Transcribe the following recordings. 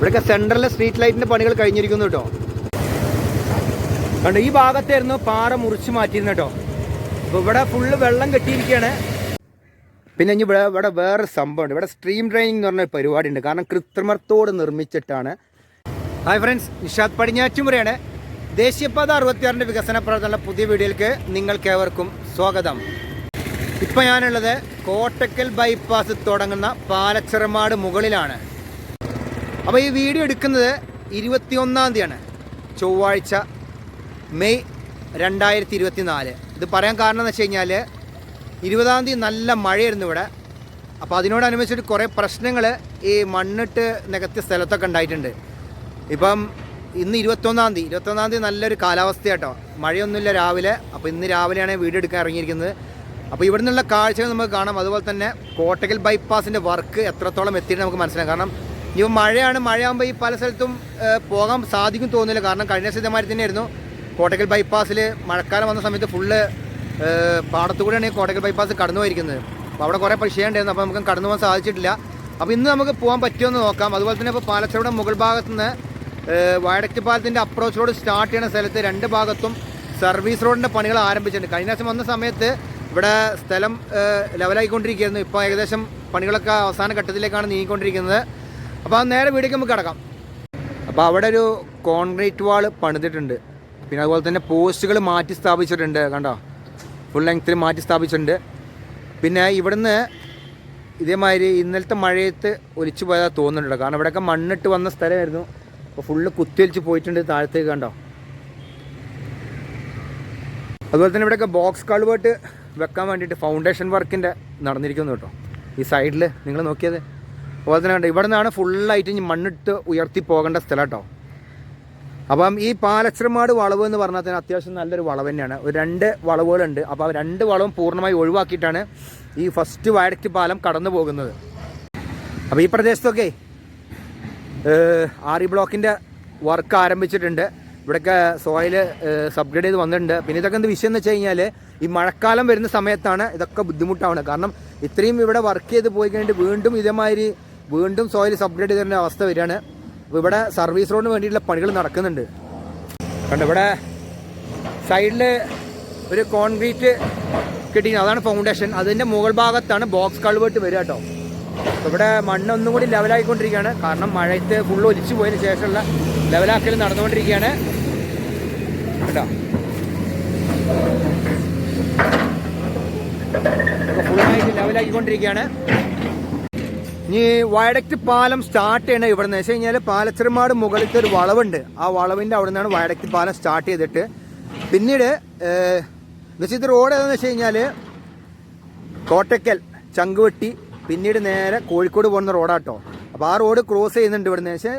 ഇവിടെയൊക്കെ സെൻട്രലിലെ സ്ട്രീറ്റ് ലൈറ്റിന്റെ പണികൾ കഴിഞ്ഞിരിക്കുന്നു കേട്ടോ. കണ്ടോ ഈ ഭാഗത്തായിരുന്നു പാറ മുറിച്ച് മാറ്റിയിരുന്നു കേട്ടോ. അപ്പൊ ഇവിടെ ഫുള്ള് വെള്ളം കെട്ടിയിരിക്കുകയാണ്. പിന്നെ ഇനി ഇവിടെ ഇവിടെ വേറെ സംഭവമുണ്ട് ഇവിടെ സ്ട്രീം ഡ്രൈനിങ് എന്ന് പറഞ്ഞ പരിപാടി ഉണ്ട് കാരണം കൃത്രിമത്തോട് നിർമ്മിച്ചിട്ടാണ്. ഹായ് ഫ്രണ്ട്സ് നിഷാദ് പടിഞ്ഞാറ്റുമുറയാണ്. ദേശീയപാത അറുപത്തിയാറിന്റെ വികസന പ്രവർത്തനമുള്ള പുതിയ വീഡിയോയിലേക്ക് നിങ്ങൾക്കേവർക്കും സ്വാഗതം. ഇപ്പം ഞാനുള്ളത് കോട്ടക്കൽ ബൈപ്പാസ് തുടങ്ങുന്ന പാലച്ചിറമാട് മുകളിലാണ്. അപ്പോൾ ഈ വീഡിയോ എടുക്കുന്നത് ഇരുപത്തിയൊന്നാം തീയതിയാണ്. ചൊവ്വാഴ്ച മെയ് രണ്ടായിരത്തി ഇരുപത്തി നാല് ഇത് പറയാൻ കാരണം എന്ന് വെച്ച് കഴിഞ്ഞാൽ ഇരുപതാം തീയതി നല്ല മഴയായിരുന്നു ഇവിടെ. അപ്പോൾ അതിനോടനുബന്ധിച്ചിട്ട് കുറേ പ്രശ്നങ്ങൾ ഈ മണ്ണിട്ട് നികത്തിയ സ്ഥലത്തൊക്കെ ഉണ്ടായിട്ടുണ്ട്. ഇപ്പം ഇന്ന് ഇരുപത്തൊന്നാം തീയതി. ഇരുപത്തൊന്നാം തീയതി നല്ലൊരു കാലാവസ്ഥ കേട്ടോ മഴയൊന്നുമില്ല രാവിലെ. അപ്പോൾ ഇന്ന് രാവിലെയാണ് വീഡിയോ എടുക്കാൻ ഇറങ്ങിയിരിക്കുന്നത്. അപ്പോൾ ഇവിടെ നിന്നുള്ള കാഴ്ചകൾ നമുക്ക് കാണാം. അതുപോലെ തന്നെ കോട്ടകൽ ബൈപ്പാസിന്റെ വർക്ക് എത്രത്തോളം എത്തിയിട്ട് നമുക്ക് മനസ്സിലാക്കാം. കാരണം ഇനിയിപ്പോൾ മഴയാണ് മഴയാകുമ്പോൾ ഈ പല സ്ഥലത്തും പോകാൻ സാധിക്കും തോന്നുന്നില്ല. കാരണം കഴിഞ്ഞ സ്ഥിതമാതിരി തന്നെയായിരുന്നു. കോട്ടക്കൽ ബൈപ്പാസിൽ മഴക്കാലം വന്ന സമയത്ത് ഫുള്ള് പാടത്തുകൂടെയാണ് ഈ കോട്ടക്കൽ ബൈപ്പാസ് കടന്നു പോയിരിക്കുന്നത്. അപ്പോൾ അവിടെ കുറേ ഉണ്ടായിരുന്നു അപ്പോൾ നമുക്ക് കടന്നു പോകാൻ സാധിച്ചിട്ടില്ല. അപ്പോൾ ഇന്ന് നമുക്ക് പോകാൻ പറ്റുമെന്ന് നോക്കാം. അതുപോലെ തന്നെ ഇപ്പോൾ പാലച്ചയുടെ മുകൾ ഭാഗത്ത് നിന്ന് വയടക്ക് പാലത്തിന്റെ അപ്രോച്ച് റോഡ് സ്റ്റാർട്ട് ചെയ്യുന്ന സ്ഥലത്ത് രണ്ട് ഭാഗത്തും സർവീസ് റോഡിന്റെ പണികൾ ആരംഭിച്ചിട്ടുണ്ട്. കഴിഞ്ഞ ദിവസം വന്ന സമയത്ത് ഇവിടെ സ്ഥലം ലെവലായിക്കൊണ്ടിരിക്കുകയായിരുന്നു ഇപ്പോൾ ഏകദേശം പണികളൊക്കെ അവസാന ഘട്ടത്തിലേക്കാണ് നീങ്ങിക്കൊണ്ടിരിക്കുന്നത്. അപ്പോൾ നേരെ വീടേക്ക് നമുക്ക് കിടക്കാം. അപ്പോൾ അവിടെ ഒരു കോൺക്രീറ്റ് വാൾ പണിതിട്ടുണ്ട്. പിന്നെ അതുപോലെ തന്നെ പോസ്റ്റുകൾ മാറ്റി സ്ഥാപിച്ചിട്ടുണ്ട് കണ്ടോ? ഫുൾ ലെങ്ത്തിൽ മാറ്റി സ്ഥാപിച്ചിട്ടുണ്ട്. പിന്നെ ഇവിടുന്ന് ഇതേമാതിരി ഇന്നലത്തെ മഴയത്ത് ഒലിച്ചു പോയതാ തോന്നുന്നുണ്ട് കാരണം ഇവിടെയൊക്കെ മണ്ണിട്ട് വന്ന സ്ഥലമായിരുന്നു. അപ്പോൾ ഫുള്ള് കുത്തിയൊലിച്ച് പോയിട്ടുണ്ട് താഴത്തേക്ക് കണ്ടോ? അതുപോലെ തന്നെ ഇവിടെയൊക്കെ ബോക്സ് കൾവേർട്ട് വെക്കാൻ വേണ്ടിയിട്ട് ഫൗണ്ടേഷൻ വർക്കിന്റെ നടന്നിരിക്കുന്നു കേട്ടോ. ഈ സൈഡിൽ നിങ്ങൾ നോക്കിയത്? അതുപോലെ തന്നെ കണ്ടോ ഇവിടെ നിന്നാണ് ഫുള്ളായിട്ട് ഇനി മണ്ണിട്ട് ഉയർത്തി പോകേണ്ട സ്ഥലം കേട്ടോ. അപ്പം ഈ പാലച്ചിറമാട് വളവ് എന്ന് പറഞ്ഞാൽ തന്നെ അത്യാവശ്യം നല്ലൊരു വളവ് തന്നെയാണ്. ഒരു രണ്ട് വളവുകളുണ്ട്. അപ്പോൾ ആ രണ്ട് വളവും പൂർണമായി ഒഴിവാക്കിയിട്ടാണ് ഈ ഫസ്റ്റ് വയഡക്റ്റ് പാലം കടന്നു പോകുന്നത്. അപ്പോൾ ഈ പ്രദേശത്തൊക്കെ ആറി ബ്ലോക്കിന്റെ വർക്ക് ആരംഭിച്ചിട്ടുണ്ട്. ഇവിടെയൊക്കെ സോയിൽ സബ്ഗ്രേഡ് ചെയ്ത് വന്നിട്ടുണ്ട്. പിന്നെ ഇതൊക്കെ എന്ത് വിഷയം എന്ന് വെച്ച് കഴിഞ്ഞാൽ ഈ മഴക്കാലം വരുന്ന സമയത്താണ് ഇതൊക്കെ ബുദ്ധിമുട്ടാവുന്നത് കാരണം ഇത്രയും ഇവിടെ വർക്ക് ചെയ്ത് പോയി കഴിഞ്ഞിട്ട് വീണ്ടും ഇതേമാതിരി വീണ്ടും സോയിൽ സബ്ഗ്രേഡ് ചെയ്തതിന്റെ അവസ്ഥ വരികയാണ്. അപ്പോൾ ഇവിടെ സർവീസ് റോഡിന് വേണ്ടിയിട്ടുള്ള പണികൾ നടക്കുന്നുണ്ട്. കണ്ടോ ഇവിടെ സൈഡിൽ ഒരു കോൺക്രീറ്റ് കിട്ടി അതാണ് ഫൗണ്ടേഷൻ അതിന്റെ മുകൾ ഭാഗത്താണ് ബോക്സ് കൾവേർട്ട് വരിക കേട്ടോ. ഇവിടെ മണ്ണ് ഒന്നും കൂടി ലെവലായിക്കൊണ്ടിരിക്കുകയാണ് കാരണം മഴയത്ത് ഫുള്ള് ഒലിച്ചു പോയതിന് ശേഷമുള്ള ലെവലാക്കൽ നടന്നുകൊണ്ടിരിക്കുകയാണ്. കേട്ടോ ഫുള്ളായിട്ട് ലെവലാക്കിക്കൊണ്ടിരിക്കുകയാണ് ഇനി വയഡക്റ്റ് പാലം സ്റ്റാർട്ട് ചെയ്യണ ഇവിടെ നിന്ന് വെച്ച് കഴിഞ്ഞാൽ പാലച്ചിറമാട് മുകളിലത്തെ ഒരു വളവുണ്ട്. ആ വളവിന്റെ അവിടെ നിന്നാണ് വയഡക്റ്റ് പാലം സ്റ്റാർട്ട് ചെയ്തിട്ട്. പിന്നീട് ഇത് റോഡ് ഏതാണെന്ന് വെച്ച് കഴിഞ്ഞാൽ കോട്ടക്കൽ ചങ്കുവെട്ടി പിന്നീട് നേരെ കോഴിക്കോട് പോകുന്ന റോഡാട്ടോ അപ്പോൾ ആ റോഡ് ക്രോസ് ചെയ്യുന്നുണ്ട് ഇവിടെ നിന്ന് വെച്ചാൽ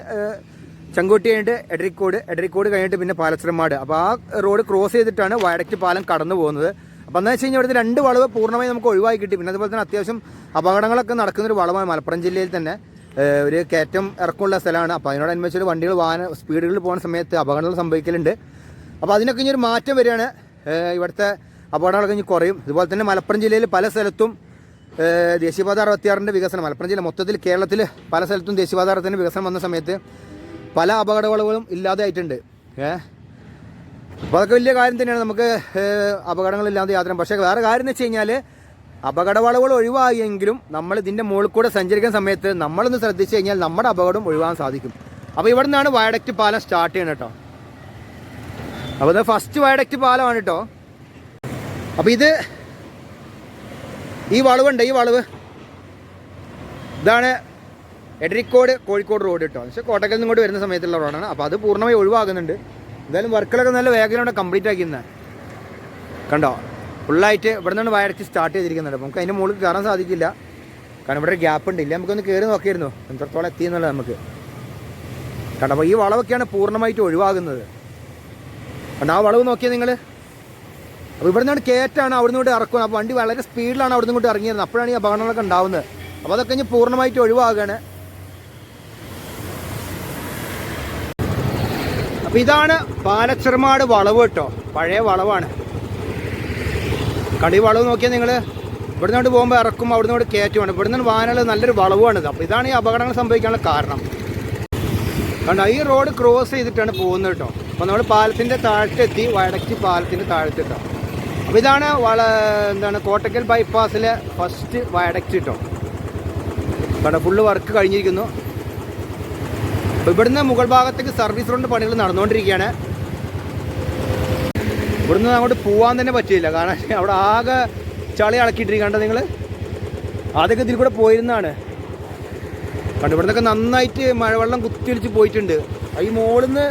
ചങ്കുവെട്ടി കഴിഞ്ഞിട്ട് എഡറിക്കോട് എഡറിക്കോട് കഴിഞ്ഞിട്ട് പിന്നെ പാലച്ചിറമാട്. അപ്പോൾ ആ റോഡ് ക്രോസ് ചെയ്തിട്ടാണ് വയഡക്റ്റ് പാലം കടന്നു പോകുന്നത്. അപ്പോൾ എന്താ വെച്ച് കഴിഞ്ഞാൽ ഇവിടുത്തെ രണ്ട് വളവ് പൂർണമായി നമുക്ക് ഒഴിവാക്കി കിട്ടി. പിന്നെ അതുപോലെ തന്നെ അത്യാവശ്യം അപകടങ്ങളൊക്കെ നടക്കുന്ന ഒരു വളവാണ് മലപ്പുറം ജില്ലയിൽ തന്നെ. ഒരു കയറ്റം ഇറക്കമുള്ള സ്ഥലമാണ്. അപ്പോൾ അതിനോടനുബന്ധിച്ച് വണ്ടികൾ വാഹന സ്പീഡുകളിൽ പോകുന്ന സമയത്ത് അപകടങ്ങൾ സംഭവിക്കലുണ്ട്. അപ്പോൾ അതിനൊക്കെ ഇനി ഒരു മാറ്റം വരികയാണ്. ഇവിടുത്തെ അപകടങ്ങളൊക്കെ ഇനി കുറയും. ഇതുപോലെ തന്നെ മലപ്പുറം ജില്ലയിൽ പല സ്ഥലത്തും ദേശീയപാത അറുപത്തിയാറിന്റെ വികസനം മലപ്പുറം ജില്ല മൊത്തത്തിൽ കേരളത്തിൽ പല സ്ഥലത്തും ദേശീയപാത അറുപത്തിന്റെ വികസനം വന്ന സമയത്ത് പല അപകടവളവുകളും ഇല്ലാതെ ആയിട്ടുണ്ട് ഏഹ് അപ്പോൾ അതൊക്കെ വലിയ കാര്യം തന്നെയാണ്. നമുക്ക് അപകടങ്ങളില്ലാതെ യാത്ര പക്ഷേ വേറെ കാര്യം എന്ന് വെച്ച് കഴിഞ്ഞാൽ അപകടവളവുകൾ ഒഴിവായെങ്കിലും നമ്മൾ ഇതിന്റെ മുകളിൽ കൂടെ സഞ്ചരിക്കുന്ന സമയത്ത് നമ്മളൊന്ന് ശ്രദ്ധിച്ചു കഴിഞ്ഞാൽ നമ്മുടെ അപകടം ഒഴിവാൻ സാധിക്കും. അപ്പോൾ ഇവിടെ നിന്നാണ് വയഡക്റ്റ് പാലം സ്റ്റാർട്ട് ചെയ്യണം കേട്ടോ. അപ്പോൾ ഇത് ഫസ്റ്റ് വയഡക്റ്റ് പാലമാണ് കേട്ടോ. അപ്പോൾ ഇത് ഈ വളവുണ്ട് ഈ വളവ്. ഇതാണ് എടരിക്കോട് കോഴിക്കോട് റോഡ് കേട്ടോ. പക്ഷേ കോട്ടക്കൽ നിന്ന് ഇങ്ങോട്ട് വരുന്ന സമയത്തുള്ള റോഡാണ്. അപ്പോൾ അത് പൂർണമായി ഒഴിവാകുന്നുണ്ട്. എന്തായാലും വർക്കുകളൊക്കെ നല്ല വേഗത്തിലാണ് കംപ്ലീറ്റ് ആക്കിയിരുന്നത് കണ്ടോ? ഫുള്ളായിട്ട് ഇവിടെ നിന്നാണ് വയറച്ച് സ്റ്റാർട്ട് ചെയ്തിരിക്കുന്നുണ്ട് നമുക്ക് അതിന്റെ മുകളിൽ കയറാൻ സാധിക്കില്ല. കാരണം ഇവിടെ ഗ്യാപ്പ് ഉണ്ട്. ഇല്ല നമുക്കൊന്ന് കയറി നോക്കിയിരുന്നു. എത്രത്തോളം എത്തിയെന്നുള്ളത് നമുക്ക്. കണ്ടോ? അപ്പോൾ ഈ വളവൊക്കെയാണ് പൂർണമായിട്ട് ഒഴിവാകുന്നത്. കണ്ടോ? ആ വളവ് നോക്കിയാൽ നിങ്ങൾ അപ്പോൾ ഇവിടെ നിന്നാണ് കയറ്റാണ് അവിടെ നിന്ന് ഇറക്കുന്നത്. അപ്പോൾ വണ്ടി വളരെ സ്പീഡിലാണ് അവിടെ നിന്ന് ഇങ്ങോട്ട് ഇറങ്ങിയിരുന്നത്. അപ്പോഴാണ് ഈ അപകടങ്ങളൊക്കെ ഉണ്ടാവുന്നത്. അപ്പോൾ അതൊക്കെ ഇനി പൂർണമായിട്ട് ഒഴിവാകുകയാണ് അപ്പോൾ ഇതാണ് പാലച്ചെറുമാട് വളവ് കേട്ടോ. പഴയ വളവാണ്. കടി വളവ് നോക്കിയാൽ നിങ്ങൾ ഇവിടുന്ന് കൊണ്ട് പോകുമ്പോൾ ഇറക്കും അവിടുന്ന് കൊണ്ട് കയറ്റുമാണ് ഇവിടുന്ന് വാഹനങ്ങൾ നല്ലൊരു വളവാണിത് അപ്പോൾ ഇതാണ് ഈ അപകടങ്ങൾ സംഭവിക്കാനുള്ള കാരണം. കണ്ടോ ഈ റോഡ് ക്രോസ് ചെയ്തിട്ടാണ് പോകുന്നത് കേട്ടോ. അപ്പോൾ നമ്മൾ പാലത്തിന്റെ താഴത്തെത്തി വടക്കി പാലത്തിന്റെ താഴത്തെത്താം. അപ്പോൾ ഇതാണ് വള എന്താണ് കോട്ടക്കൽ ബൈപ്പാസിലെ ഫസ്റ്റ് വയഡക്റ്റ് കേട്ടോ. കണ്ടോ ഫുള്ള് വർക്ക് കഴിഞ്ഞിരിക്കുന്നു. ഇവിടുന്ന് മുകൾ ഭാഗത്തേക്ക് സർവീസ് റോഡ് പണികൾ നടന്നുകൊണ്ടിരിക്കുകയാണ്. ഇവിടുന്ന് അങ്ങോട്ട് പോകാൻ തന്നെ പറ്റില്ല കാരണം അവിടെ ആകെ ചളി ഇളക്കിയിട്ടിരിക്കണ്ട നിങ്ങൾ ആദ്യമൊക്കെ ഇതിൽ കൂടെ പോയിരുന്നാണ് കണ്ട് ഇവിടുന്നൊക്കെ നന്നായിട്ട് മഴവെള്ളം കുത്തിയൊലിച്ച് പോയിട്ടുണ്ട്. ഈ മോളിന്ന്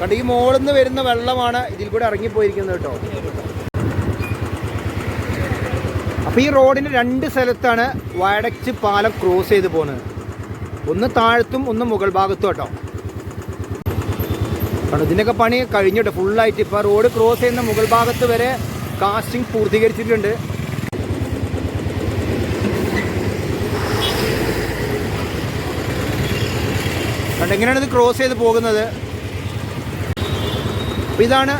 കണ്ട് ഈ മോളിന്ന് വരുന്ന വെള്ളമാണ് ഇതിൽ കൂടെ ഇറങ്ങിപ്പോയിരിക്കുന്നത് കേട്ടോ. അപ്പോൾ ഈ റോഡിന്റെ രണ്ട് സ്ഥലത്താണ് വയഡക്റ്റ് പാലം ക്രോസ് ചെയ്ത് പോകുന്നത്. ഒന്ന് താഴത്തും ഒന്ന് മുകൾ ഭാഗത്തും കേട്ടോ. കാരണം ഇതിന്റെയൊക്കെ പണി കഴിഞ്ഞിട്ട് ഫുള്ളായിട്ട് ഇപ്പോൾ റോഡ് ക്രോസ് ചെയ്യുന്ന മുകൾ ഭാഗത്ത് വരെ കാസ്റ്റിംഗ് പൂർത്തീകരിച്ചിട്ടുണ്ട്. കണ്ട എങ്ങനെയാണ് ഇത് ക്രോസ് ചെയ്ത് പോകുന്നത്? ഇതാണ്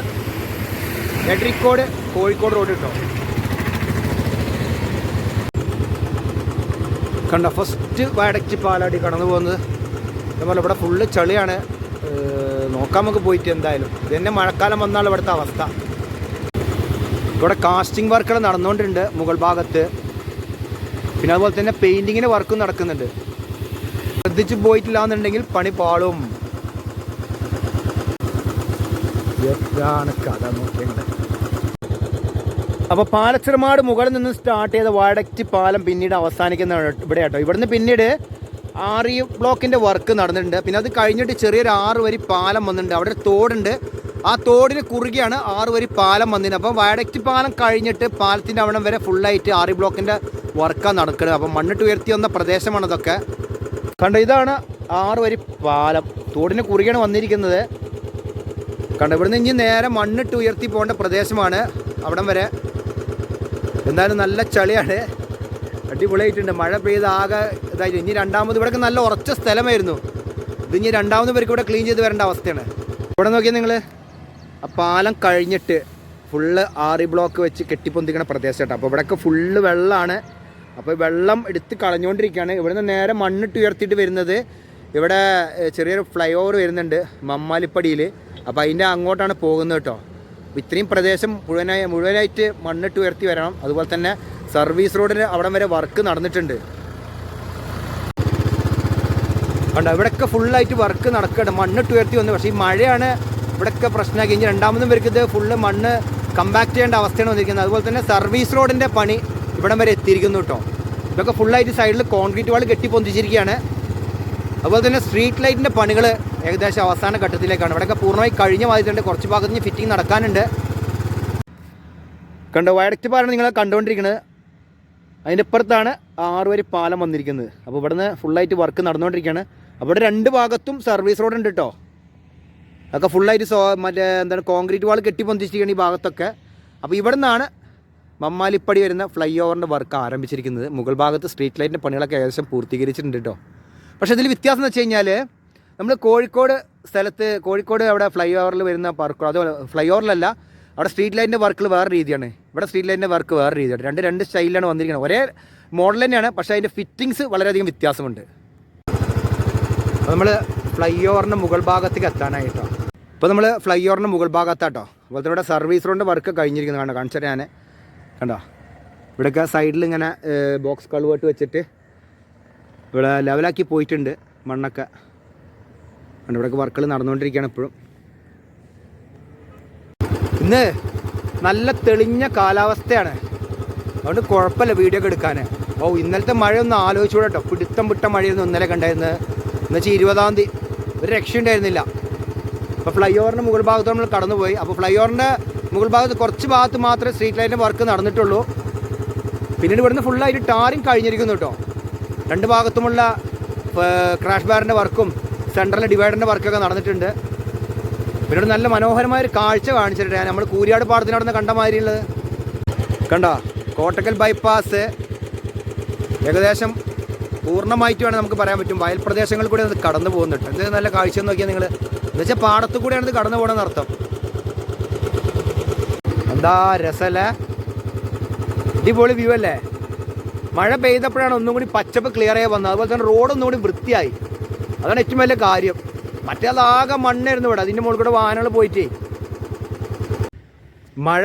എഡ്രിക്കോട് കോഴിക്കോട് റോഡ് കേട്ടോ. കണ്ട ഫസ്റ്റ് വയഡക്റ്റ് പാലാടി കടന്നു പോകുന്നത്. അതുപോലെ ഇവിടെ ഫുള്ള് ചളിയാണ്. നോക്കാൻ നമുക്ക് പോയിട്ട് എന്തായാലും. ഇത് തന്നെ മഴക്കാലം വന്നാൽ ഇവിടുത്തെ അവസ്ഥ. ഇവിടെ കാസ്റ്റിംഗ് വർക്കുകൾ നടന്നുകൊണ്ടിട്ടുണ്ട് മുകൾ ഭാഗത്ത്. പിന്നെ അതുപോലെ തന്നെ പെയിന്റിങ്ങിന് വർക്കും നടക്കുന്നുണ്ട്. ശ്രദ്ധിച്ച് പോയിട്ടില്ല എന്നുണ്ടെങ്കിൽ പണി പാളും. എന്താണ് കഥ നോക്കിയത് അപ്പോൾ പാലച്ചിറമാട് മുകളിൽ നിന്ന് സ്റ്റാർട്ട് ചെയ്ത വടക്റ്റ് പാലം പിന്നീട് അവസാനിക്കുന്ന ഇവിടെ കേട്ടോ. ഇവിടുന്ന് പിന്നീട് ആറ് ബ്ലോക്കിന്റെ വർക്ക് നടന്നിട്ടുണ്ട്. പിന്നെ അത് കഴിഞ്ഞിട്ട് ചെറിയൊരു ആറ് വരി പാലം വന്നിട്ടുണ്ട്. അവിടെ ഒരു തോടുണ്ട്. ആ തോടിന് കുറുകെയാണ് ആറ് വരി പാലം വന്നിരുന്നത്. അപ്പം വയഡക്റ്റ് പാലം കഴിഞ്ഞിട്ട് പാലത്തിന്റെ അവിടം വരെ ഫുള്ളായിട്ട് ആറ് ബ്ലോക്കിന്റെ വർക്കാണ് നടക്കുന്നത്. അപ്പം മണ്ണിട്ട് ഉയർത്തി വന്ന പ്രദേശമാണ് അതൊക്കെ കണ്ടോ ഇതാണ് ആറ് വരി പാലം. തോടിന് കുറുകെയാണ് വന്നിരിക്കുന്നത്. കണ്ടോ ഇവിടുന്ന് ഇനി നേരെ മണ്ണിട്ട് ഉയർത്തി പോകേണ്ട പ്രദേശമാണ് അവിടം വരെ. എന്തായാലും നല്ല ചളിയാണ്. അടിപൊളിയായിട്ടുണ്ട്. മഴ പെയ്ത് ആകെ ഇതായിട്ട് ഇനി രണ്ടാമത് ഇവിടെയൊക്കെ നല്ല ഉറച്ച സ്ഥലമായിരുന്നു. ഇത് ഇനി രണ്ടാമത് പേർക്ക് ഇവിടെ ക്ലീൻ ചെയ്ത് വരേണ്ട അവസ്ഥയാണ്. ഇവിടെ നോക്കിയാൽ നിങ്ങൾ ആ പാലം കഴിഞ്ഞിട്ട് ഫുള്ള് ആറി ബ്ലോക്ക് വെച്ച് കെട്ടിപ്പൊന്തിക്കണ പ്രദേശം അപ്പോൾ ഇവിടെയൊക്കെ ഫുള്ള് വെള്ളമാണ് അപ്പോൾ വെള്ളം എടുത്ത് കളഞ്ഞുകൊണ്ടിരിക്കുകയാണ് ഇവിടുന്ന് നേരെ മണ്ണിട്ട് ഉയർത്തിയിട്ട് വരുന്നത് ഇവിടെ ചെറിയൊരു ഫ്ലൈ ഓവർ വരുന്നുണ്ട് മമ്മാലിപ്പടിയിൽ അപ്പോൾ അതിന്റെ അങ്ങോട്ടാണ് പോകുന്നത് കേട്ടോ. ഇത്രയും പ്രദേശം മുഴുവനായി മുഴുവനായിട്ട് മണ്ണിട്ട് ഉയർത്തി വരണം. അതുപോലെ തന്നെ സർവീസ് റോഡിന് അവിടം വരെ വർക്ക് നടന്നിട്ടുണ്ട്. കണ്ടോ ഇവിടെയൊക്കെ ഫുള്ളായിട്ട് വർക്ക് നടക്കുകയാണ് മണ്ണിട്ട് ഉയർത്തി വന്നു. പക്ഷേ ഈ മഴയാണ് ഇവിടെയൊക്കെ പ്രശ്നമാക്കി. ഇനി രണ്ടാമതും പേർക്ക് ഇത് ഫുള്ള് മണ്ണ് കമ്പാക്ട് ചെയ്യേണ്ട അവസ്ഥയാണ് വന്നിരിക്കുന്നത്. അതുപോലെ തന്നെ സർവീസ് റോഡിന്റെ പണി ഇവിടം വരെ എത്തിയിരിക്കുന്നു കേട്ടോ. ഇതൊക്കെ ഫുള്ളായിട്ട് സൈഡിൽ കോൺക്രീറ്റ് വാൾ കെട്ടി പൊന്തിച്ചിരിക്കുകയാണ്. അതുപോലെ തന്നെ സ്ട്രീറ്റ് ലൈറ്റിന്റെ പണികൾ ഏകദേശം അവസാന ഘട്ടത്തിലേക്കാണ്. ഇവിടെയൊക്കെ പൂർണമായി കഴിഞ്ഞ മാതിരിട്ടുണ്ട് കുറച്ച് ഭാഗത്ത് നിന്ന് ഫിറ്റിംഗ് നടക്കാനുണ്ട്. കണ്ടോ വയഡക്റ്റ് പാലാണ് നിങ്ങൾ കണ്ടുകൊണ്ടിരിക്കുന്നത്. അതിന്റെ ഇപ്പുറത്താണ് ആറ് വരി പാലം വന്നിരിക്കുന്നത്. അപ്പോൾ ഇവിടുന്ന് ഫുള്ളായിട്ട് വർക്ക് നടന്നുകൊണ്ടിരിക്കുകയാണ്. അവിടെ രണ്ട് ഭാഗത്തും സർവീസ് റോഡ് ഉണ്ട് കേട്ടോ അതൊക്കെ ഫുള്ളായിട്ട് സോ മറ്റേ എന്താണ് കോൺക്രീറ്റ് വാൾ കെട്ടി പൊന്തിച്ചിരിക്കുകയാണ് ഈ ഭാഗത്തൊക്കെ. അപ്പോൾ ഇവിടെ നിന്നാണ് മമ്മാലിപ്പടി വരുന്ന ഫ്ലൈ ഓവറിന്റെ വർക്ക് ആരംഭിച്ചിരിക്കുന്നത്. മുകൾ ഭാഗത്ത് സ്ട്രീറ്റ് ലൈറ്റിന്റെ പണികളൊക്കെ ഏകദേശം പൂർത്തീകരിച്ചിട്ടുണ്ട് കേട്ടോ പക്ഷേ ഇതിൽ വ്യത്യാസം എന്ന് വെച്ച് കഴിഞ്ഞാൽ നമ്മൾ കോഴിക്കോട് സ്ഥലത്ത് കോഴിക്കോട് അവിടെ ഫ്ലൈ ഓവറിൽ വരുന്ന പാർക്ക് അതുപോലെ ഫ്ലൈ ഓവറിലല്ല അവിടെ സ്ട്രീറ്റ് ലൈറ്റിന്റെ വർക്കുകൾ വേറെ രീതിയാണ്. ഇവിടെ സ്ട്രീറ്റ് ലൈറ്റിന്റെ വർക്ക് വേറെ രീതിയാണ്. രണ്ട് രണ്ട് സ്റ്റൈലിലാണ് വന്നിരിക്കുന്നത്. ഒരേ മോഡൽ തന്നെയാണ് പക്ഷേ അതിന്റെ ഫിറ്റിങ്സ് വളരെയധികം വ്യത്യാസമുണ്ട്. നമ്മൾ ഫ്ലൈ ഓവറിന്റെ മുകൾ ഭാഗത്തേക്ക് എത്താനായിട്ടോ. ഇപ്പോൾ നമ്മൾ ഫ്ലൈ ഓവറിന്റെ മുകൾ ഭാഗത്താട്ടോ. അതുപോലെ തന്നെ ഇവിടെ സർവീസ് റോഡിന്റെ വർക്ക് കഴിഞ്ഞിരിക്കുന്നത് കണ്ടോ കാണിച്ചാൽ ഞാൻ കണ്ടോ? ഇവിടെയൊക്കെ സൈഡിൽ ഇങ്ങനെ ബോക്സ് കൾവേർട്ട് വെച്ചിട്ട് ഇവിടെ ലെവലാക്കി പോയിട്ടുണ്ട് മണ്ണൊക്കെ. കണ്ടോ ഇവിടെയൊക്കെ വർക്കുകൾ നടന്നുകൊണ്ടിരിക്കുകയാണ് ഇപ്പോഴും. ഇന്ന് നല്ല തെളിഞ്ഞ കാലാവസ്ഥയാണ്. അതുകൊണ്ട് കുഴപ്പമില്ല വീഡിയോ ഒക്കെ എടുക്കാൻ ഓ ഇന്നലത്തെ മഴയൊന്നും ആലോചിച്ചുകൂടെ കേട്ടോ. പിടുത്തം വിട്ട മഴയൊന്നും ഇന്നലെ കണ്ടായിരുന്നത്. എന്നുവെച്ചാൽ ഇരുപതാം തീയതി. ഒരു രക്ഷയുണ്ടായിരുന്നില്ല. അപ്പോൾ ഫ്ലൈ ഓവറിന്റെ മുകൾ ഭാഗത്ത് നമ്മൾ കടന്നുപോയി. അപ്പോൾ ഫ്ലൈ ഓവറിന്റെ മുകൾ ഭാഗത്ത് കുറച്ച് ഭാഗത്ത് മാത്രമേ സ്ട്രീറ്റ് ലൈറ്റിന്റെ വർക്ക് നടന്നിട്ടുള്ളൂ. പിന്നീട് ഇവിടുന്ന് ഫുള്ളായിട്ട് ടാറിങ് കഴിഞ്ഞിരിക്കുന്നു കേട്ടോ. രണ്ട് ഭാഗത്തുമുള്ള ക്രാഷ് ബാറിന്റെ വർക്കും സെൻട്രൽ ഡിവൈഡറിന്റെ വർക്കൊക്കെ നടന്നിട്ടുണ്ട്. പിന്നീട് നല്ല മനോഹരമായ ഒരു കാഴ്ച കാണിച്ചിട്ടുണ്ട്. നമ്മൾ കൂരിയാട് പാടത്തിനവിടുന്ന് കണ്ട മാതിരിയുള്ളത് കണ്ടോ കോട്ടക്കൽ ബൈപ്പാസ് ഏകദേശം പൂർണമായിട്ട് വേണം നമുക്ക് പറയാൻ പറ്റും. വയൽ പ്രദേശങ്ങളിൽ കൂടെ അത് കടന്നു പോകുന്നുണ്ട്. എന്ത് നല്ല കാഴ്ച നോക്കിയാൽ നിങ്ങൾ എന്നുവെച്ചാൽ പാടത്തു കൂടിയാണ് ഇത് കടന്നു പോകണമെന്ന് അർത്ഥം. എന്താ രസല്ലേ? അടിപൊളി വ്യൂ അല്ലേ? മഴ പെയ്തപ്പോഴാണ് ഒന്നും കൂടി പച്ചപ്പ് ക്ലിയർ ആയി വന്നത്. അതുപോലെ തന്നെ റോഡ് ഒന്നും കൂടി വൃത്തിയായി. അതാണ് ഏറ്റവും വലിയ കാര്യം. മറ്റേ അതാകെ മണ്ണായിരുന്നു ഇവിടെ. അതിന്റെ മുകളിൽ കൂടെ വാഹനങ്ങൾ പോയിട്ടേ. മഴ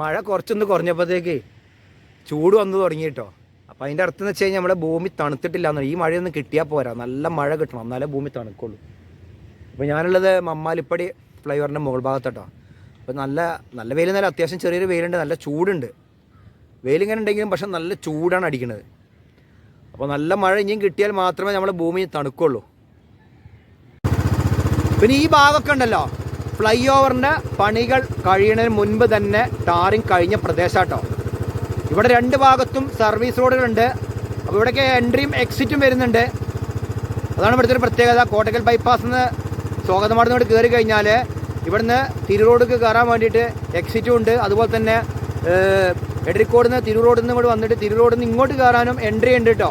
മഴ കുറച്ചൊന്ന് കുറഞ്ഞപ്പോഴത്തേക്ക് ചൂട് വന്നു തുടങ്ങി കേട്ടോ. അപ്പം അതിന്റെ അർത്ഥം എന്ന് വെച്ച് കഴിഞ്ഞാൽ നമ്മുടെ ഭൂമി തണുത്തിട്ടില്ല എന്നാണ്. ഈ മഴയൊന്നും കിട്ടിയാൽ പോരാ. നല്ല മഴ കിട്ടണം. എന്നാലേ ഭൂമി തണുക്കുള്ളൂ. അപ്പോൾ ഞാനുള്ളത് മമ്മാലിപ്പടി ഫ്ലൈവറിന്റെ മുകൾ ഭാഗത്തോട്ടോ. അപ്പോൾ നല്ല നല്ല വെയിൽ നല്ല അത്യാവശ്യം ചെറിയൊരു വെയിലുണ്ട്. നല്ല ചൂടുണ്ട്. വെയിലിങ്ങനെ ഉണ്ടെങ്കിലും പക്ഷെ നല്ല ചൂടാണ് അടിക്കുന്നത് അപ്പോൾ നല്ല മഴ ഇനിയും കിട്ടിയാൽ മാത്രമേ നമ്മുടെ ഭൂമി തണുക്കുള്ളൂ. പിന്നെ ഈ ഭാഗമൊക്കെ ഉണ്ടല്ലോ ഫ്ലൈ ഓവറിന്റെ പണികൾ കഴിയുന്നതിന് മുൻപ് തന്നെ ടാറിങ് കഴിഞ്ഞ പ്രദേശാട്ടോ. ഇവിടെ രണ്ട് ഭാഗത്തും സർവീസ് റോഡുകളുണ്ട്. അപ്പോൾ ഇവിടേക്ക് എൻട്രിയും എക്സിറ്റും വരുന്നുണ്ട്. അതാണ് ഇവിടുത്തെ ഒരു പ്രത്യേകത. കോട്ടക്കൽ ബൈപ്പാസ് നിന്ന് സ്വാഗതമാടുന്നോട് കയറി കഴിഞ്ഞാൽ ഇവിടുന്ന് തിരുറോഡിക്ക് കയറാൻ വേണ്ടിയിട്ട് എക്സിറ്റും ഉണ്ട്. അതുപോലെ തന്നെ എടരിക്കോട് നിന്ന് തിരു റോഡിൽ നിന്ന് ഇവിടെ വന്നിട്ട് തിരു റോഡിൽ നിന്ന് ഇങ്ങോട്ട് കയറാനും എൻട്രി ഉണ്ട് കേട്ടോ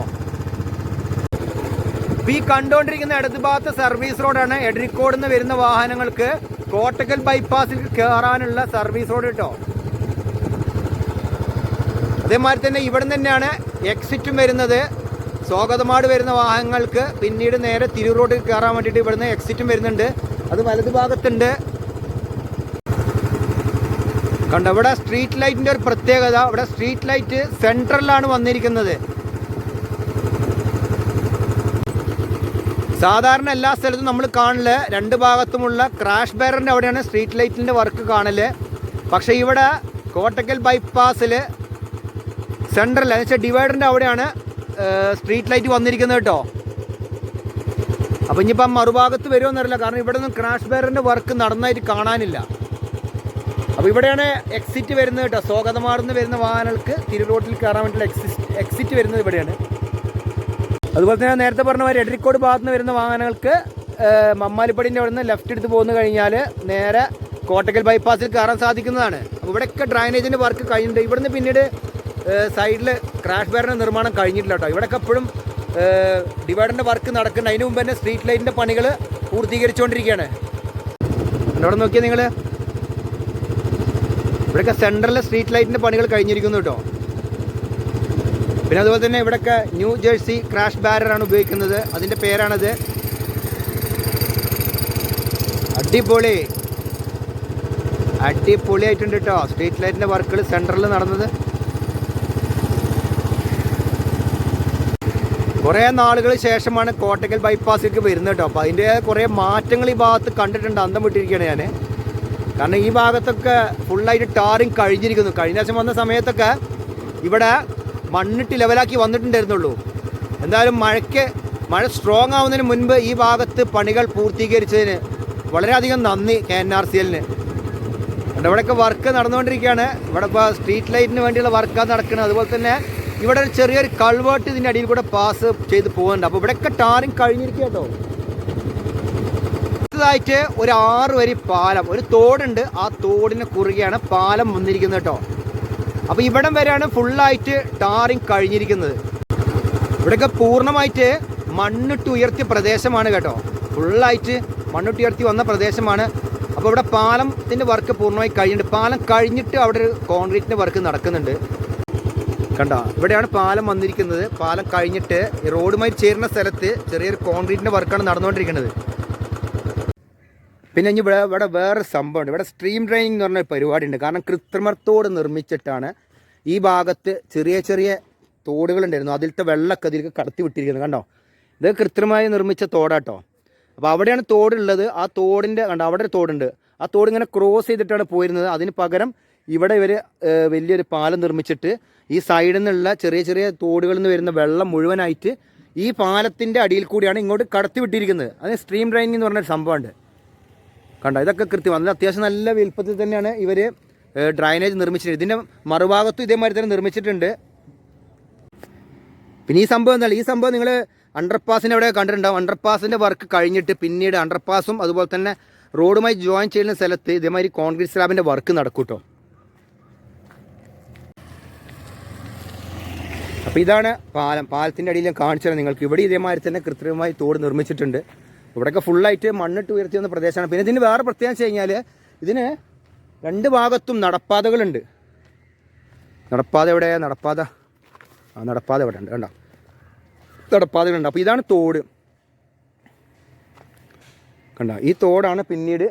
ഈ കണ്ടുകൊണ്ടിരിക്കുന്ന ഇടത് ഭാഗത്ത് സർവീസ് റോഡാണ് എടരിക്കോട് നിന്ന് വരുന്ന വാഹനങ്ങൾക്ക് കോട്ടക്കൽ ബൈപ്പാസിൽ കയറാനുള്ള സർവീസ് റോഡ് കേട്ടോ അതേമാതിരി തന്നെ ഇവിടെ തന്നെയാണ് എക്സിറ്റും വരുന്നത്. സ്വാഗതമാട് വരുന്ന വാഹനങ്ങൾക്ക് പിന്നീട് നേരെ തിരു റോഡിൽ കയറാൻ വേണ്ടിയിട്ട് ഇവിടുന്ന് എക്സിറ്റും വരുന്നുണ്ട്. അത് വലതു ഭാഗത്തുണ്ട് കണ്ടോ ഇവിടെ സ്ട്രീറ്റ് ലൈറ്റിന്റെ ഒരു പ്രത്യേകത ഇവിടെ സ്ട്രീറ്റ് ലൈറ്റ് സെൻട്രലിലാണ് വന്നിരിക്കുന്നത്. സാധാരണ എല്ലാ സ്ഥലത്തും നമ്മൾ കാണൽ രണ്ട് ഭാഗത്തുമുള്ള ക്രാഷ് ബാരറിന്റെ അവിടെയാണ് സ്ട്രീറ്റ് ലൈറ്റിന്റെ വർക്ക് കാണൽ. പക്ഷെ ഇവിടെ കോട്ടക്കൽ ബൈപ്പാസിൽ സെൻട്രൽ എന്ന് വെച്ചാൽ ഡിവൈഡറിന്റെ അവിടെയാണ് സ്ട്രീറ്റ് ലൈറ്റ് വന്നിരിക്കുന്നത് കേട്ടോ. അപ്പൊ ഇനിയിപ്പം മറുഭാഗത്ത് വരുമെന്നറിയില്ല കാരണം ഇവിടെ നിന്ന് ക്രാഷ് ബാരറിന്റെ വർക്ക് നടന്നായിട്ട് കാണാനില്ല. അപ്പോൾ ഇവിടെയാണ് എക്സിറ്റ് വരുന്നത് കേട്ടോ. സ്വാഗതമാർന്ന് വരുന്ന വാഹനങ്ങൾക്ക് തിരുവോട്ടിൽ കയറാൻ വേണ്ടിയുള്ള എക്സിറ്റ് എക്സിറ്റ് വരുന്നത് ഇവിടെയാണ്. അതുപോലെ തന്നെ നേരത്തെ പറഞ്ഞ മാതിരി ഭാഗത്ത് നിന്ന് വരുന്ന വാഹനങ്ങൾക്ക് മമ്മാലിപ്പടിന്റെ അവിടെ നിന്ന് ലെഫ്റ്റ് എടുത്ത് പോകുന്നു കഴിഞ്ഞാൽ നേരെ കോട്ടക്കൽ ബൈപ്പാസിൽ കയറാൻ സാധിക്കുന്നതാണ്. അപ്പോൾ ഇവിടെയൊക്കെ ഡ്രൈനേജിന്റെ വർക്ക് കഴിഞ്ഞിട്ടുണ്ട്. ഇവിടുന്ന് പിന്നീട് സൈഡിൽ ക്രാഷ് ബാറിന്റെ നിർമ്മാണം കഴിഞ്ഞിട്ടില്ല കേട്ടോ. ഇവിടെയൊക്കെ എപ്പോഴും ഡിവൈഡറിന്റെ വർക്ക് നടക്കുന്നുണ്ട്. അതിന് മുമ്പ് തന്നെ സ്ട്രീറ്റ് ലൈറ്റിന്റെ പണികൾ പൂർത്തീകരിച്ചുകൊണ്ടിരിക്കുകയാണ്. അവിടെ നോക്കിയാൽ നിങ്ങൾ ഇവിടെയൊക്കെ സെൻട്രലിലെ സ്ട്രീറ്റ് ലൈറ്റിന്റെ പണികൾ കഴിഞ്ഞിരിക്കുന്നു കേട്ടോ. പിന്നെ അതുപോലെ തന്നെ ഇവിടെയൊക്കെ ന്യൂ ജേഴ്സി ക്രാഷ് ബാരറാണ് ഉപയോഗിക്കുന്നത്. അതിന്റെ പേരാണത് അടിപൊളി. അടിപൊളി ആയിട്ടുണ്ട് കേട്ടോ സ്ട്രീറ്റ് ലൈറ്റിന്റെ വർക്കുകൾ സെൻട്രലിൽ നടന്നത്. കുറേ നാളുകൾ ശേഷമാണ് കോട്ടക്കൽ ബൈപ്പാസിലേക്ക് വരുന്നത് കേട്ടോ. അപ്പോൾ അതിന്റെ കുറേ മാറ്റങ്ങൾ ഈ ഭാഗത്ത് കണ്ടിട്ടുണ്ട്. അന്തം വിട്ടിരിക്കുകയാണ് ഞാൻ കാരണം ഈ ഭാഗത്തൊക്കെ ഫുള്ളായിട്ട് ടാറിങ് കഴിഞ്ഞിരിക്കുന്നു. കഴിഞ്ഞ ദിവസം വന്ന സമയത്തൊക്കെ ഇവിടെ മണ്ണിട്ട് ലെവലാക്കി വന്നിട്ടുണ്ടായിരുന്നുള്ളൂ. എന്തായാലും മഴയ്ക്ക് മഴ സ്ട്രോങ് ആവുന്നതിന് മുൻപ് ഈ ഭാഗത്ത് പണികൾ പൂർത്തീകരിച്ചതിന് വളരെയധികം നന്ദി കെ എൻ ആർ സി എല്ലിന്. ഇവിടെയൊക്കെ വർക്ക് നടന്നുകൊണ്ടിരിക്കുകയാണ്. ഇവിടെ ഇപ്പോൾ സ്ട്രീറ്റ് ലൈറ്റിന് വേണ്ടിയുള്ള വർക്കാണ് നടക്കുന്നത് അതുപോലെ തന്നെ ഇവിടെ ഒരു ചെറിയൊരു കൾവേർട്ട് ഇതിന്റെ അടിയിൽ കൂടെ പാസ് ചെയ്ത് പോകുന്നുണ്ട് അപ്പോൾ ഇവിടെയൊക്കെ ടാറിങ് കഴിഞ്ഞിരിക്കുക കേട്ടോ. അടുത്തതായിട്ട് ഒരു ആറ് വരി പാലം. ഒരു തോടുണ്ട്. ആ തോടിന് കുറുകെയാണ് പാലം വന്നിരിക്കുന്നത് കേട്ടോ. അപ്പോൾ ഇവിടം വരെയാണ് ഫുള്ളായിട്ട് ടാറിങ് കഴിഞ്ഞിരിക്കുന്നത്. ഇവിടെയൊക്കെ പൂർണമായിട്ട് മണ്ണിട്ട് ഉയർത്തിയ പ്രദേശമാണ് കേട്ടോ. ഫുള്ളായിട്ട് മണ്ണിട്ട് ഉയർത്തി വന്ന പ്രദേശമാണ്. അപ്പോൾ ഇവിടെ പാലത്തിന്റെ വർക്ക് പൂർണമായി കഴിഞ്ഞിട്ട് പാലം കഴിഞ്ഞിട്ട് അവിടെ ഒരു കോൺക്രീറ്റിന്റെ വർക്ക് നടക്കുന്നുണ്ട്. കണ്ടോ? ഇവിടെയാണ് പാലം വന്നിരിക്കുന്നത്. പാലം കഴിഞ്ഞിട്ട് റോഡുമായി ചേരുന്ന സ്ഥലത്ത് ചെറിയൊരു കോൺക്രീറ്റിന്റെ വർക്കാണ് നടന്നുകൊണ്ടിരിക്കുന്നത്. പിന്നെ ഇനി ഇവിടെ ഇവിടെ വേറെ സംഭവമുണ്ട്. ഇവിടെ സ്ട്രീം ഡ്രൈനിങ് എന്ന് പറഞ്ഞ പരിപാടി ഉണ്ട് കാരണം കൃത്രിമത്തോട് നിർമ്മിച്ചിട്ടാണ് ഈ ഭാഗത്ത് ചെറിയ ചെറിയ തോടുകളുണ്ടായിരുന്നു. അതിലത്തെ വെള്ളമൊക്കെ അതിലേക്ക് കടത്തി വിട്ടിരിക്കുന്നത്. കണ്ടോ? ഇത് കൃത്രിമമായി നിർമ്മിച്ച തോടാട്ടോ. അപ്പോൾ അവിടെയാണ് തോടുള്ളത്. ആ തോടിന്റെ കണ്ടോ? അവിടെ ഒരു തോടുണ്ട്. ആ തോട് ഇങ്ങനെ ക്രോസ് ചെയ്തിട്ടാണ് പോയിരുന്നത്. അതിന് പകരം ഇവിടെ ഇവർ വലിയൊരു പാലം നിർമ്മിച്ചിട്ട് ഈ സൈഡിൽ നിന്നുള്ള ചെറിയ ചെറിയ തോടുകളിൽ നിന്ന് വരുന്ന വെള്ളം മുഴുവനായിട്ട് ഈ പാലത്തിന്റെ അടിയിൽ കൂടിയാണ് ഇങ്ങോട്ട് കടത്തി വിട്ടിരിക്കുന്നത്. അതിന് സ്ട്രീം ഡ്രൈനിങ് എന്ന് പറഞ്ഞൊരു സംഭവമുണ്ട്. കണ്ടോ ഇതൊക്കെ കൃത്യം അതിൽ അത്യാവശ്യം നല്ല വലുപ്പത്തിൽ തന്നെയാണ് ഇവർ ഡ്രൈനേജ് നിർമ്മിച്ചിട്ടുണ്ട് ഇതിന്റെ മറുഭാഗത്തും ഇതേമാതിരി തന്നെ നിർമ്മിച്ചിട്ടുണ്ട്. പിന്നെ ഈ സംഭവം എന്താണ്? ഈ സംഭവം നിങ്ങൾ അണ്ടർപാസിന്റെ അവിടെ കണ്ടിട്ടുണ്ടാവും. അണ്ടർപാസിന്റെ വർക്ക് കഴിഞ്ഞിട്ട് പിന്നീട് അണ്ടർപാസും അതുപോലെ തന്നെ റോഡുമായി ജോയിൻ ചെയ്യുന്ന സ്ഥലത്ത് ഇതേമാതിരി കോൺക്രീറ്റ് സ്ലാബിന്റെ വർക്ക് നടക്കും കേട്ടോ അപ്പോൾ ഇതാണ് പാലം. പാലത്തിന്റെ അടിയിൽ ഞാൻ കാണിച്ചത് നിങ്ങൾക്ക് ഇവിടെ ഇതേമാതിരി തന്നെ കൃത്രിമമായി തോട് നിർമ്മിച്ചിട്ടുണ്ട്. ഇവിടെയൊക്കെ ഫുള്ളായിട്ട് മണ്ണിട്ട് ഉയർത്തി വന്ന പ്രദേശമാണ്. പിന്നെ ഇതിന് വേറെ പ്രത്യേകം വെച്ച് കഴിഞ്ഞാൽ ഇതിന് രണ്ട് ഭാഗത്തും നടപ്പാതകളുണ്ട്. നടപ്പാത എവിടെ? നടപ്പാത. ആ നടപ്പാത എവിടെ ഉണ്ട്. കണ്ടോ? നടപ്പാതകളുണ്ട്. അപ്പോൾ ഇതാണ് തോട്. കണ്ട? ഈ തോടാണ് പിന്നീട്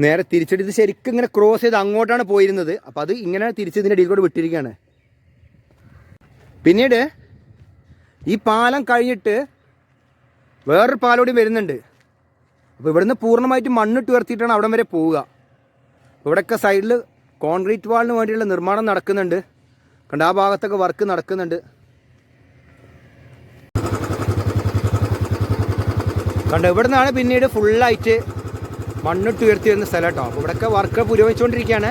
നേരെ തിരിച്ചിട്ട് ഇത് ശരിക്കും ഇങ്ങനെ ക്രോസ് ചെയ്ത് അങ്ങോട്ടാണ് പോയിരുന്നത്. അപ്പോൾ അത് ഇങ്ങനെ തിരിച്ച് ഇതിന്റെ ഇടയിൽ കൂടെ വിട്ടിരിക്കുകയാണ്. പിന്നീട് ഈ പാലം കഴിഞ്ഞിട്ട് വേറൊരു പാലോടി വരുന്നുണ്ട്. അപ്പോൾ ഇവിടുന്ന് പൂർണമായിട്ട് മണ്ണിട്ട് ഉയർത്തിയിട്ടാണ് അവിടം വരെ പോവുക. ഇവിടെയൊക്കെ സൈഡിൽ കോൺക്രീറ്റ് വാളിന് വേണ്ടിയുള്ള നിർമ്മാണം നടക്കുന്നുണ്ട്. കണ്ട ആ ഭാഗത്തൊക്കെ വർക്ക് നടക്കുന്നുണ്ട്. കണ്ടോ ഇവിടെ നിന്നാണ് പിന്നീട് ഫുള്ളായിട്ട് മണ്ണിട്ട് ഉയർത്തി വരുന്ന സ്ഥലം കേട്ടോ. അപ്പോൾ ഇവിടെയൊക്കെ വർക്ക് പുരോഗമിച്ചുകൊണ്ടിരിക്കുകയാണ്.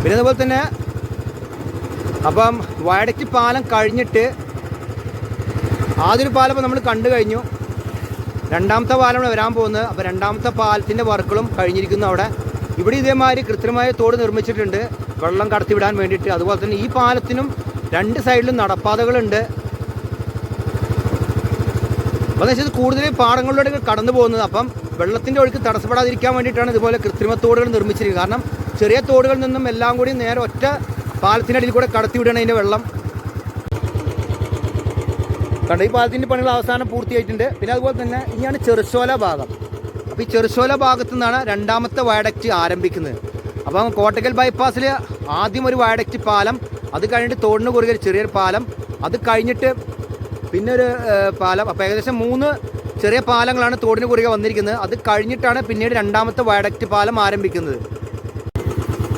പിന്നെ അതുപോലെ തന്നെ അപ്പം വയടയ്ക്ക് പാലം കഴിഞ്ഞിട്ട് ആദ്യൊരു പാലം നമ്മൾ കണ്ടു കഴിഞ്ഞു. രണ്ടാമത്തെ പാലമാണ് വരാൻ പോകുന്നത്. അപ്പോൾ രണ്ടാമത്തെ പാലത്തിന്റെ വർക്കുകളും കഴിഞ്ഞിരിക്കുന്നു അവിടെ. ഇവിടെ ഇതേമാതിരി കൃത്രിമമായ തോട് നിർമ്മിച്ചിട്ടുണ്ട്. വെള്ളം കടത്തിവിടാൻ വേണ്ടിയിട്ട്. അതുപോലെ തന്നെ ഈ പാലത്തിനും രണ്ട് സൈഡിലും നടപ്പാതകളുണ്ട്. അപ്പോൾ എന്ന് വെച്ചാൽ കൂടുതൽ പാടങ്ങളിലൂടെ കടന്നു പോകുന്നത്. അപ്പം വെള്ളത്തിന്റെ ഒഴുക്ക് തടസ്സപ്പെടാതിരിക്കാൻ വേണ്ടിയിട്ടാണ് ഇതുപോലെ കൃത്രിമ തോടുകൾ നിർമ്മിച്ചിരിക്കുന്നത്. കാരണം ചെറിയ തോടുകളിൽ നിന്നും എല്ലാം കൂടി നേരെ ഒറ്റ പാലത്തിനടിയിൽ കൂടെ കടത്തിവിടുകയാണ് അതിന്റെ വെള്ളം. കണ്ട ഈ പാലത്തിന്റെ പണികൾ അവസാനം പൂർത്തിയായിട്ടുണ്ട്. പിന്നെ അതുപോലെ തന്നെ ഇനിയാണ് ചെറുശോല ഭാഗം. അപ്പോൾ ഈ ചെറുശോല ഭാഗത്തു നിന്നാണ് രണ്ടാമത്തെ വയഡക്റ്റ് ആരംഭിക്കുന്നത്. അപ്പം കോട്ടക്കൽ ബൈപ്പാസിൽ ആദ്യം ഒരു വയഡക്റ്റ് പാലം അത് കഴിഞ്ഞിട്ട് തോടിന് കുറുകെ ചെറിയൊരു പാലം. അത് കഴിഞ്ഞിട്ട് പിന്നെ ഒരു പാലം. അപ്പോൾ ഏകദേശം മൂന്ന് ചെറിയ പാലങ്ങളാണ് തോടിന് കുറുകെ വന്നിരിക്കുന്നത്. അത് കഴിഞ്ഞിട്ടാണ് പിന്നീട് രണ്ടാമത്തെ വയഡക്റ്റ് പാലം ആരംഭിക്കുന്നത്.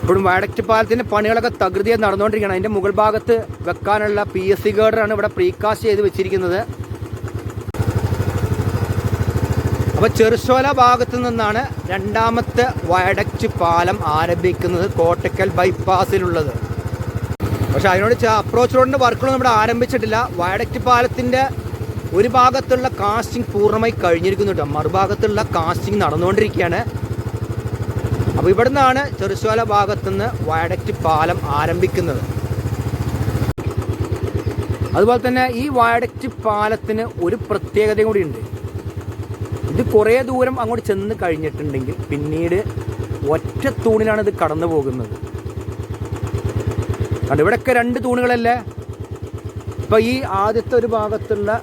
ഇപ്പോഴും വയഡക്റ്റ് പാലത്തിന്റെ പണികളൊക്കെ തകൃതിയെ നടന്നുകൊണ്ടിരിക്കുകയാണ്. അതിന്റെ മുകൾ ഭാഗത്ത് വെക്കാനുള്ള പി എസ് സി ഗേഡറാണ് ഇവിടെ പ്രീകാസ്റ്റ് ചെയ്ത് വെച്ചിരിക്കുന്നത്. അപ്പോൾ ചെറുശോല ഭാഗത്ത് നിന്നാണ് രണ്ടാമത്തെ വയഡക്റ്റ് പാലം ആരംഭിക്കുന്നത് കോട്ടക്കൽ ബൈപ്പാസിലുള്ളത് പക്ഷെ അതിനോട് അപ്രോച്ച് റോഡിന്റെ വർക്കുകളൊന്നും ഇവിടെ ആരംഭിച്ചിട്ടില്ല. വയഡക്റ്റ് പാലത്തിന്റെ ഒരു ഭാഗത്തുള്ള കാസ്റ്റിംഗ് പൂർണമായി കഴിഞ്ഞിരിക്കുന്നു മറുഭാഗത്തുള്ള കാസ്റ്റിംഗ് നടന്നുകൊണ്ടിരിക്കുകയാണ്. അപ്പോൾ ഇവിടെ നിന്നാണ് ചെറുശോല ഭാഗത്തുനിന്ന് വയഡക്റ്റ് പാലം ആരംഭിക്കുന്നത്. അതുപോലെ തന്നെ ഈ വയഡക്റ്റ് പാലത്തിന് ഒരു പ്രത്യേകത കൂടി ഉണ്ട് ഇത് കുറേ ദൂരം അങ്ങോട്ട് ചെന്ന് കഴിഞ്ഞിട്ടുണ്ടെങ്കിൽ പിന്നീട് ഒറ്റ തൂണിലാണ് ഇത് കടന്നു പോകുന്നത്. കണ്ടോ ഇവിടെയൊക്കെ രണ്ട് തൂണുകളല്ലേ? ഇപ്പം ഈ ആദ്യത്തെ ഒരു ഭാഗത്തുള്ള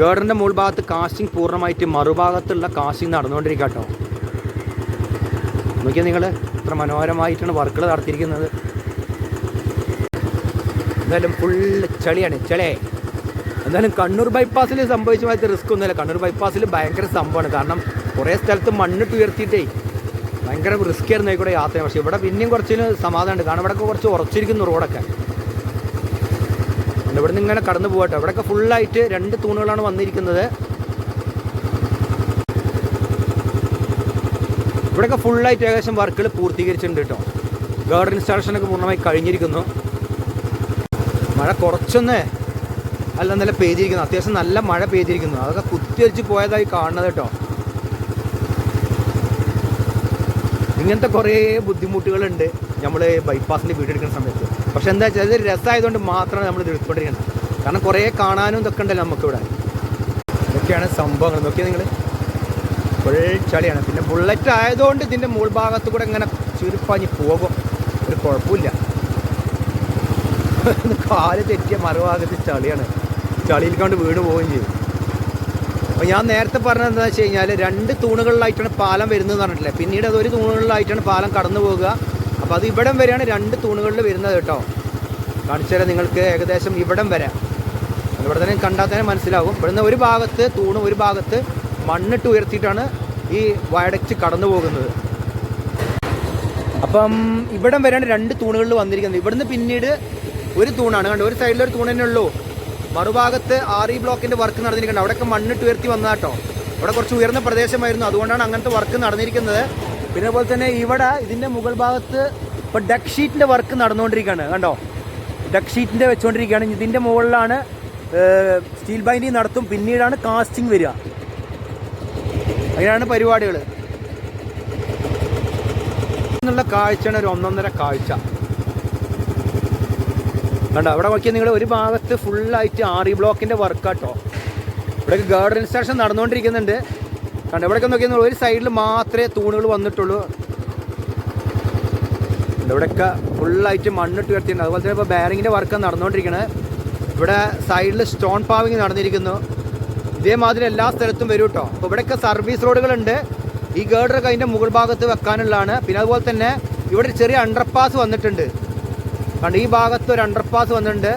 ഗേഡറിന്റെ മുൾഭാഗത്ത് കാസ്റ്റിംഗ് പൂർണമായിട്ട് മറുഭാഗത്തുള്ള കാസ്റ്റിംഗ് നടന്നുകൊണ്ടിരിക്കുക കേട്ടോ. നോക്കിയാൽ നിങ്ങൾ ഇത്ര മനോഹരമായിട്ടാണ് വർക്കുകൾ നടത്തിയിരിക്കുന്നത്. എന്തായാലും ഫുള്ള് ചളിയാണ്. ചളേ. എന്തായാലും കണ്ണൂർ ബൈപ്പാസിൽ സംഭവിച്ച മാതിരി റിസ്ക് ഒന്നുമില്ല. കണ്ണൂർ ബൈപ്പാസിൽ ഭയങ്കര സംഭവമാണ്. കാരണം കുറേ സ്ഥലത്ത് മണ്ണിട്ട് ഉയർത്തിയിട്ടേ ഭയങ്കര റിസ്ക് ആയിരുന്നു ആയിക്കൂടെ യാത്ര പക്ഷേ ഇവിടെ പിന്നെയും കുറച്ചിന് സമാധാനമുണ്ട്. കാരണം ഇവിടെ കുറച്ച് ഉറച്ചിരിക്കുന്നു റോഡൊക്കെ. ഇവിടെ നിന്ന് ഇങ്ങനെ കടന്നു പോകട്ടെ. ഇവിടെയൊക്കെ ഫുള്ളായിട്ട് രണ്ട് തൂണുകളാണ് വന്നിരിക്കുന്നത്. ഇവിടെയൊക്കെ ഫുള്ളായിട്ട് ഏകദേശം വർക്കുകൾ പൂർത്തീകരിച്ചിട്ടുണ്ട് കേട്ടോ ഗാർഡൻ ഇൻസ്റ്റാളേഷനൊക്കെ പൂർണമായി കഴിഞ്ഞിരിക്കുന്നു. മഴ കുറച്ചൊന്ന് അല്ല നല്ല പെയ്തിരിക്കുന്നു. അത്യാവശ്യം നല്ല മഴ പെയ്തിരിക്കുന്നു. അതൊക്കെ കുത്തിവരിച്ച് പോയതായി കാണുന്നത് കേട്ടോ ഇങ്ങനത്തെ കുറേ ബുദ്ധിമുട്ടുകളുണ്ട് നമ്മൾ ബൈപ്പാസിന്റെ വീട് എടുക്കുന്ന സമയത്ത്. പക്ഷെ എന്താ വെച്ചാൽ ഇത് രസമായതുകൊണ്ട് മാത്രമാണ് നമ്മൾ ഇത് എടുത്തുകൊണ്ടിരിക്കുന്നത്. കാരണം കുറേ കാണാനും ഇതൊക്കെ ഉണ്ടല്ലോ നമുക്കിവിടെ. ഇതൊക്കെയാണ് സംഭവങ്ങൾ. നോക്കിയാൽ നിങ്ങൾ ഫുൾ ചളിയാണ്. പിന്നെ ബുള്ളറ്റ് ആയതുകൊണ്ട് ഇതിന്റെ മുകൾ കൂടെ ഇങ്ങനെ ചുരുപ്പാഞ്ഞ് പോകും. ഒരു കുഴപ്പമില്ല. കാൽ തെറ്റിയ മറുഭാഗത്ത് ചളിയാണ്. ചളിയിൽ കണ്ട് വീണ് പോവുകയും ചെയ്യും. അപ്പോൾ ഞാൻ നേരത്തെ പറഞ്ഞത് എന്താ വെച്ച് കഴിഞ്ഞാൽ രണ്ട് തൂണുകളിലായിട്ടാണ് പാലം വരുന്നത് പറഞ്ഞിട്ടില്ലേ? പിന്നീട് അത് ഒരു തൂണുകളിലായിട്ടാണ് പാലം കടന്നു പോകുക. അപ്പോൾ അത് ഇവിടം വരെയാണ് രണ്ട് തൂണുകളിൽ വരുന്നത് കേട്ടോ. കാണിച്ചു തരാം നിങ്ങൾക്ക് ഏകദേശം ഇവിടം വരെ. ഇവിടെ തന്നെ കണ്ടാൽ തന്നെ മനസ്സിലാവും. ഇവിടുന്ന് ഒരു ഭാഗത്ത് തൂണ് ഒരു ഭാഗത്ത് മണ്ണിട്ട് ഉയർത്തിയിട്ടാണ് ഈ വയഡക്റ്റ് കടന്നു പോകുന്നത്. അപ്പം ഇവിടം വരെയാണ് രണ്ട് തൂണുകളിൽ വന്നിരിക്കുന്നത്. ഇവിടുന്ന് പിന്നീട് ഒരു തൂണാണ്. കണ്ടോ ഒരു സൈഡിൽ ഒരു തൂണ് തന്നെ ഉള്ളൂ. മറുഭാഗത്ത് ആർ ഇ ബ്ലോക്കിന്റെ വർക്ക് നടന്നിരിക്കുന്നത് അവിടെയൊക്കെ മണ്ണിട്ട് ഉയർത്തി വന്നതാട്ടോ അവിടെ കുറച്ച് ഉയർന്ന പ്രദേശമായിരുന്നു. അതുകൊണ്ടാണ് അങ്ങനത്തെ വർക്ക് നടന്നിരിക്കുന്നത്. പിന്നെ അതുപോലെ തന്നെ ഇവിടെ ഇതിന്റെ മുകൾ ഭാഗത്ത് ഇപ്പോൾ ഡക്ക് ഷീറ്റിന്റെ വർക്ക് നടന്നുകൊണ്ടിരിക്കുകയാണ്. കണ്ടോ? ഡക്ക് ഷീറ്റിന്റെ വെച്ചുകൊണ്ടിരിക്കുകയാണ്. ഇതിന്റെ മുകളിലാണ് സ്റ്റീൽ ബൈൻഡിങ് നടത്തും. പിന്നീടാണ് കാസ്റ്റിംഗ് വരിക. അങ്ങനെയാണ് പരിപാടികൾ. എന്നുള്ള കാഴ്ചയാണ് ഒരു ഒന്നൊന്നര കാഴ്ച. കണ്ടോ? അവിടെ നോക്കിയാൽ നിങ്ങൾ ഒരു ഭാഗത്ത് ഫുള്ളായിട്ട് ആറി ബ്ലോക്കിന്റെ വർക്കാട്ടോ ഇവിടെ ഗാർഡൻ ഇൻസ്ട്രക്ഷൻ നടന്നുകൊണ്ടിരിക്കുന്നുണ്ട്. കണ്ടോ? ഇവിടെയൊക്കെ നോക്കിയാൽ ഒരു സൈഡിൽ മാത്രമേ തൂണുകൾ വന്നിട്ടുള്ളൂ. ഇവിടെയൊക്കെ ഫുള്ളായിട്ട് മണ്ണിട്ട് ഉയർത്തിയിട്ടുണ്ട്. അതുപോലെ തന്നെ ഇപ്പോൾ ബാരിങ്ങിന്റെ വർക്ക് നടന്നുകൊണ്ടിരിക്കുന്നത് ഇവിടെ സൈഡിൽ സ്റ്റോൺ പാവിങ് നടന്നിരിക്കുന്നു. ഇതേമാതിരി എല്ലാ സ്ഥലത്തും വരും കേട്ടോ അപ്പോൾ ഇവിടെയൊക്കെ സർവീസ് റോഡുകളുണ്ട് ഈ ഗേഡറൊക്കെ അതിന്റെ മുകൾ ഭാഗത്ത് വെക്കാനുള്ളതാണ്. പിന്നെ അതുപോലെ തന്നെ ഇവിടെ ചെറിയ അണ്ടർപാസ് വന്നിട്ടുണ്ട്. കണ്ട് ഈ ഭാഗത്ത് ഒരു അണ്ടർപാസ് വന്നിട്ടുണ്ട്.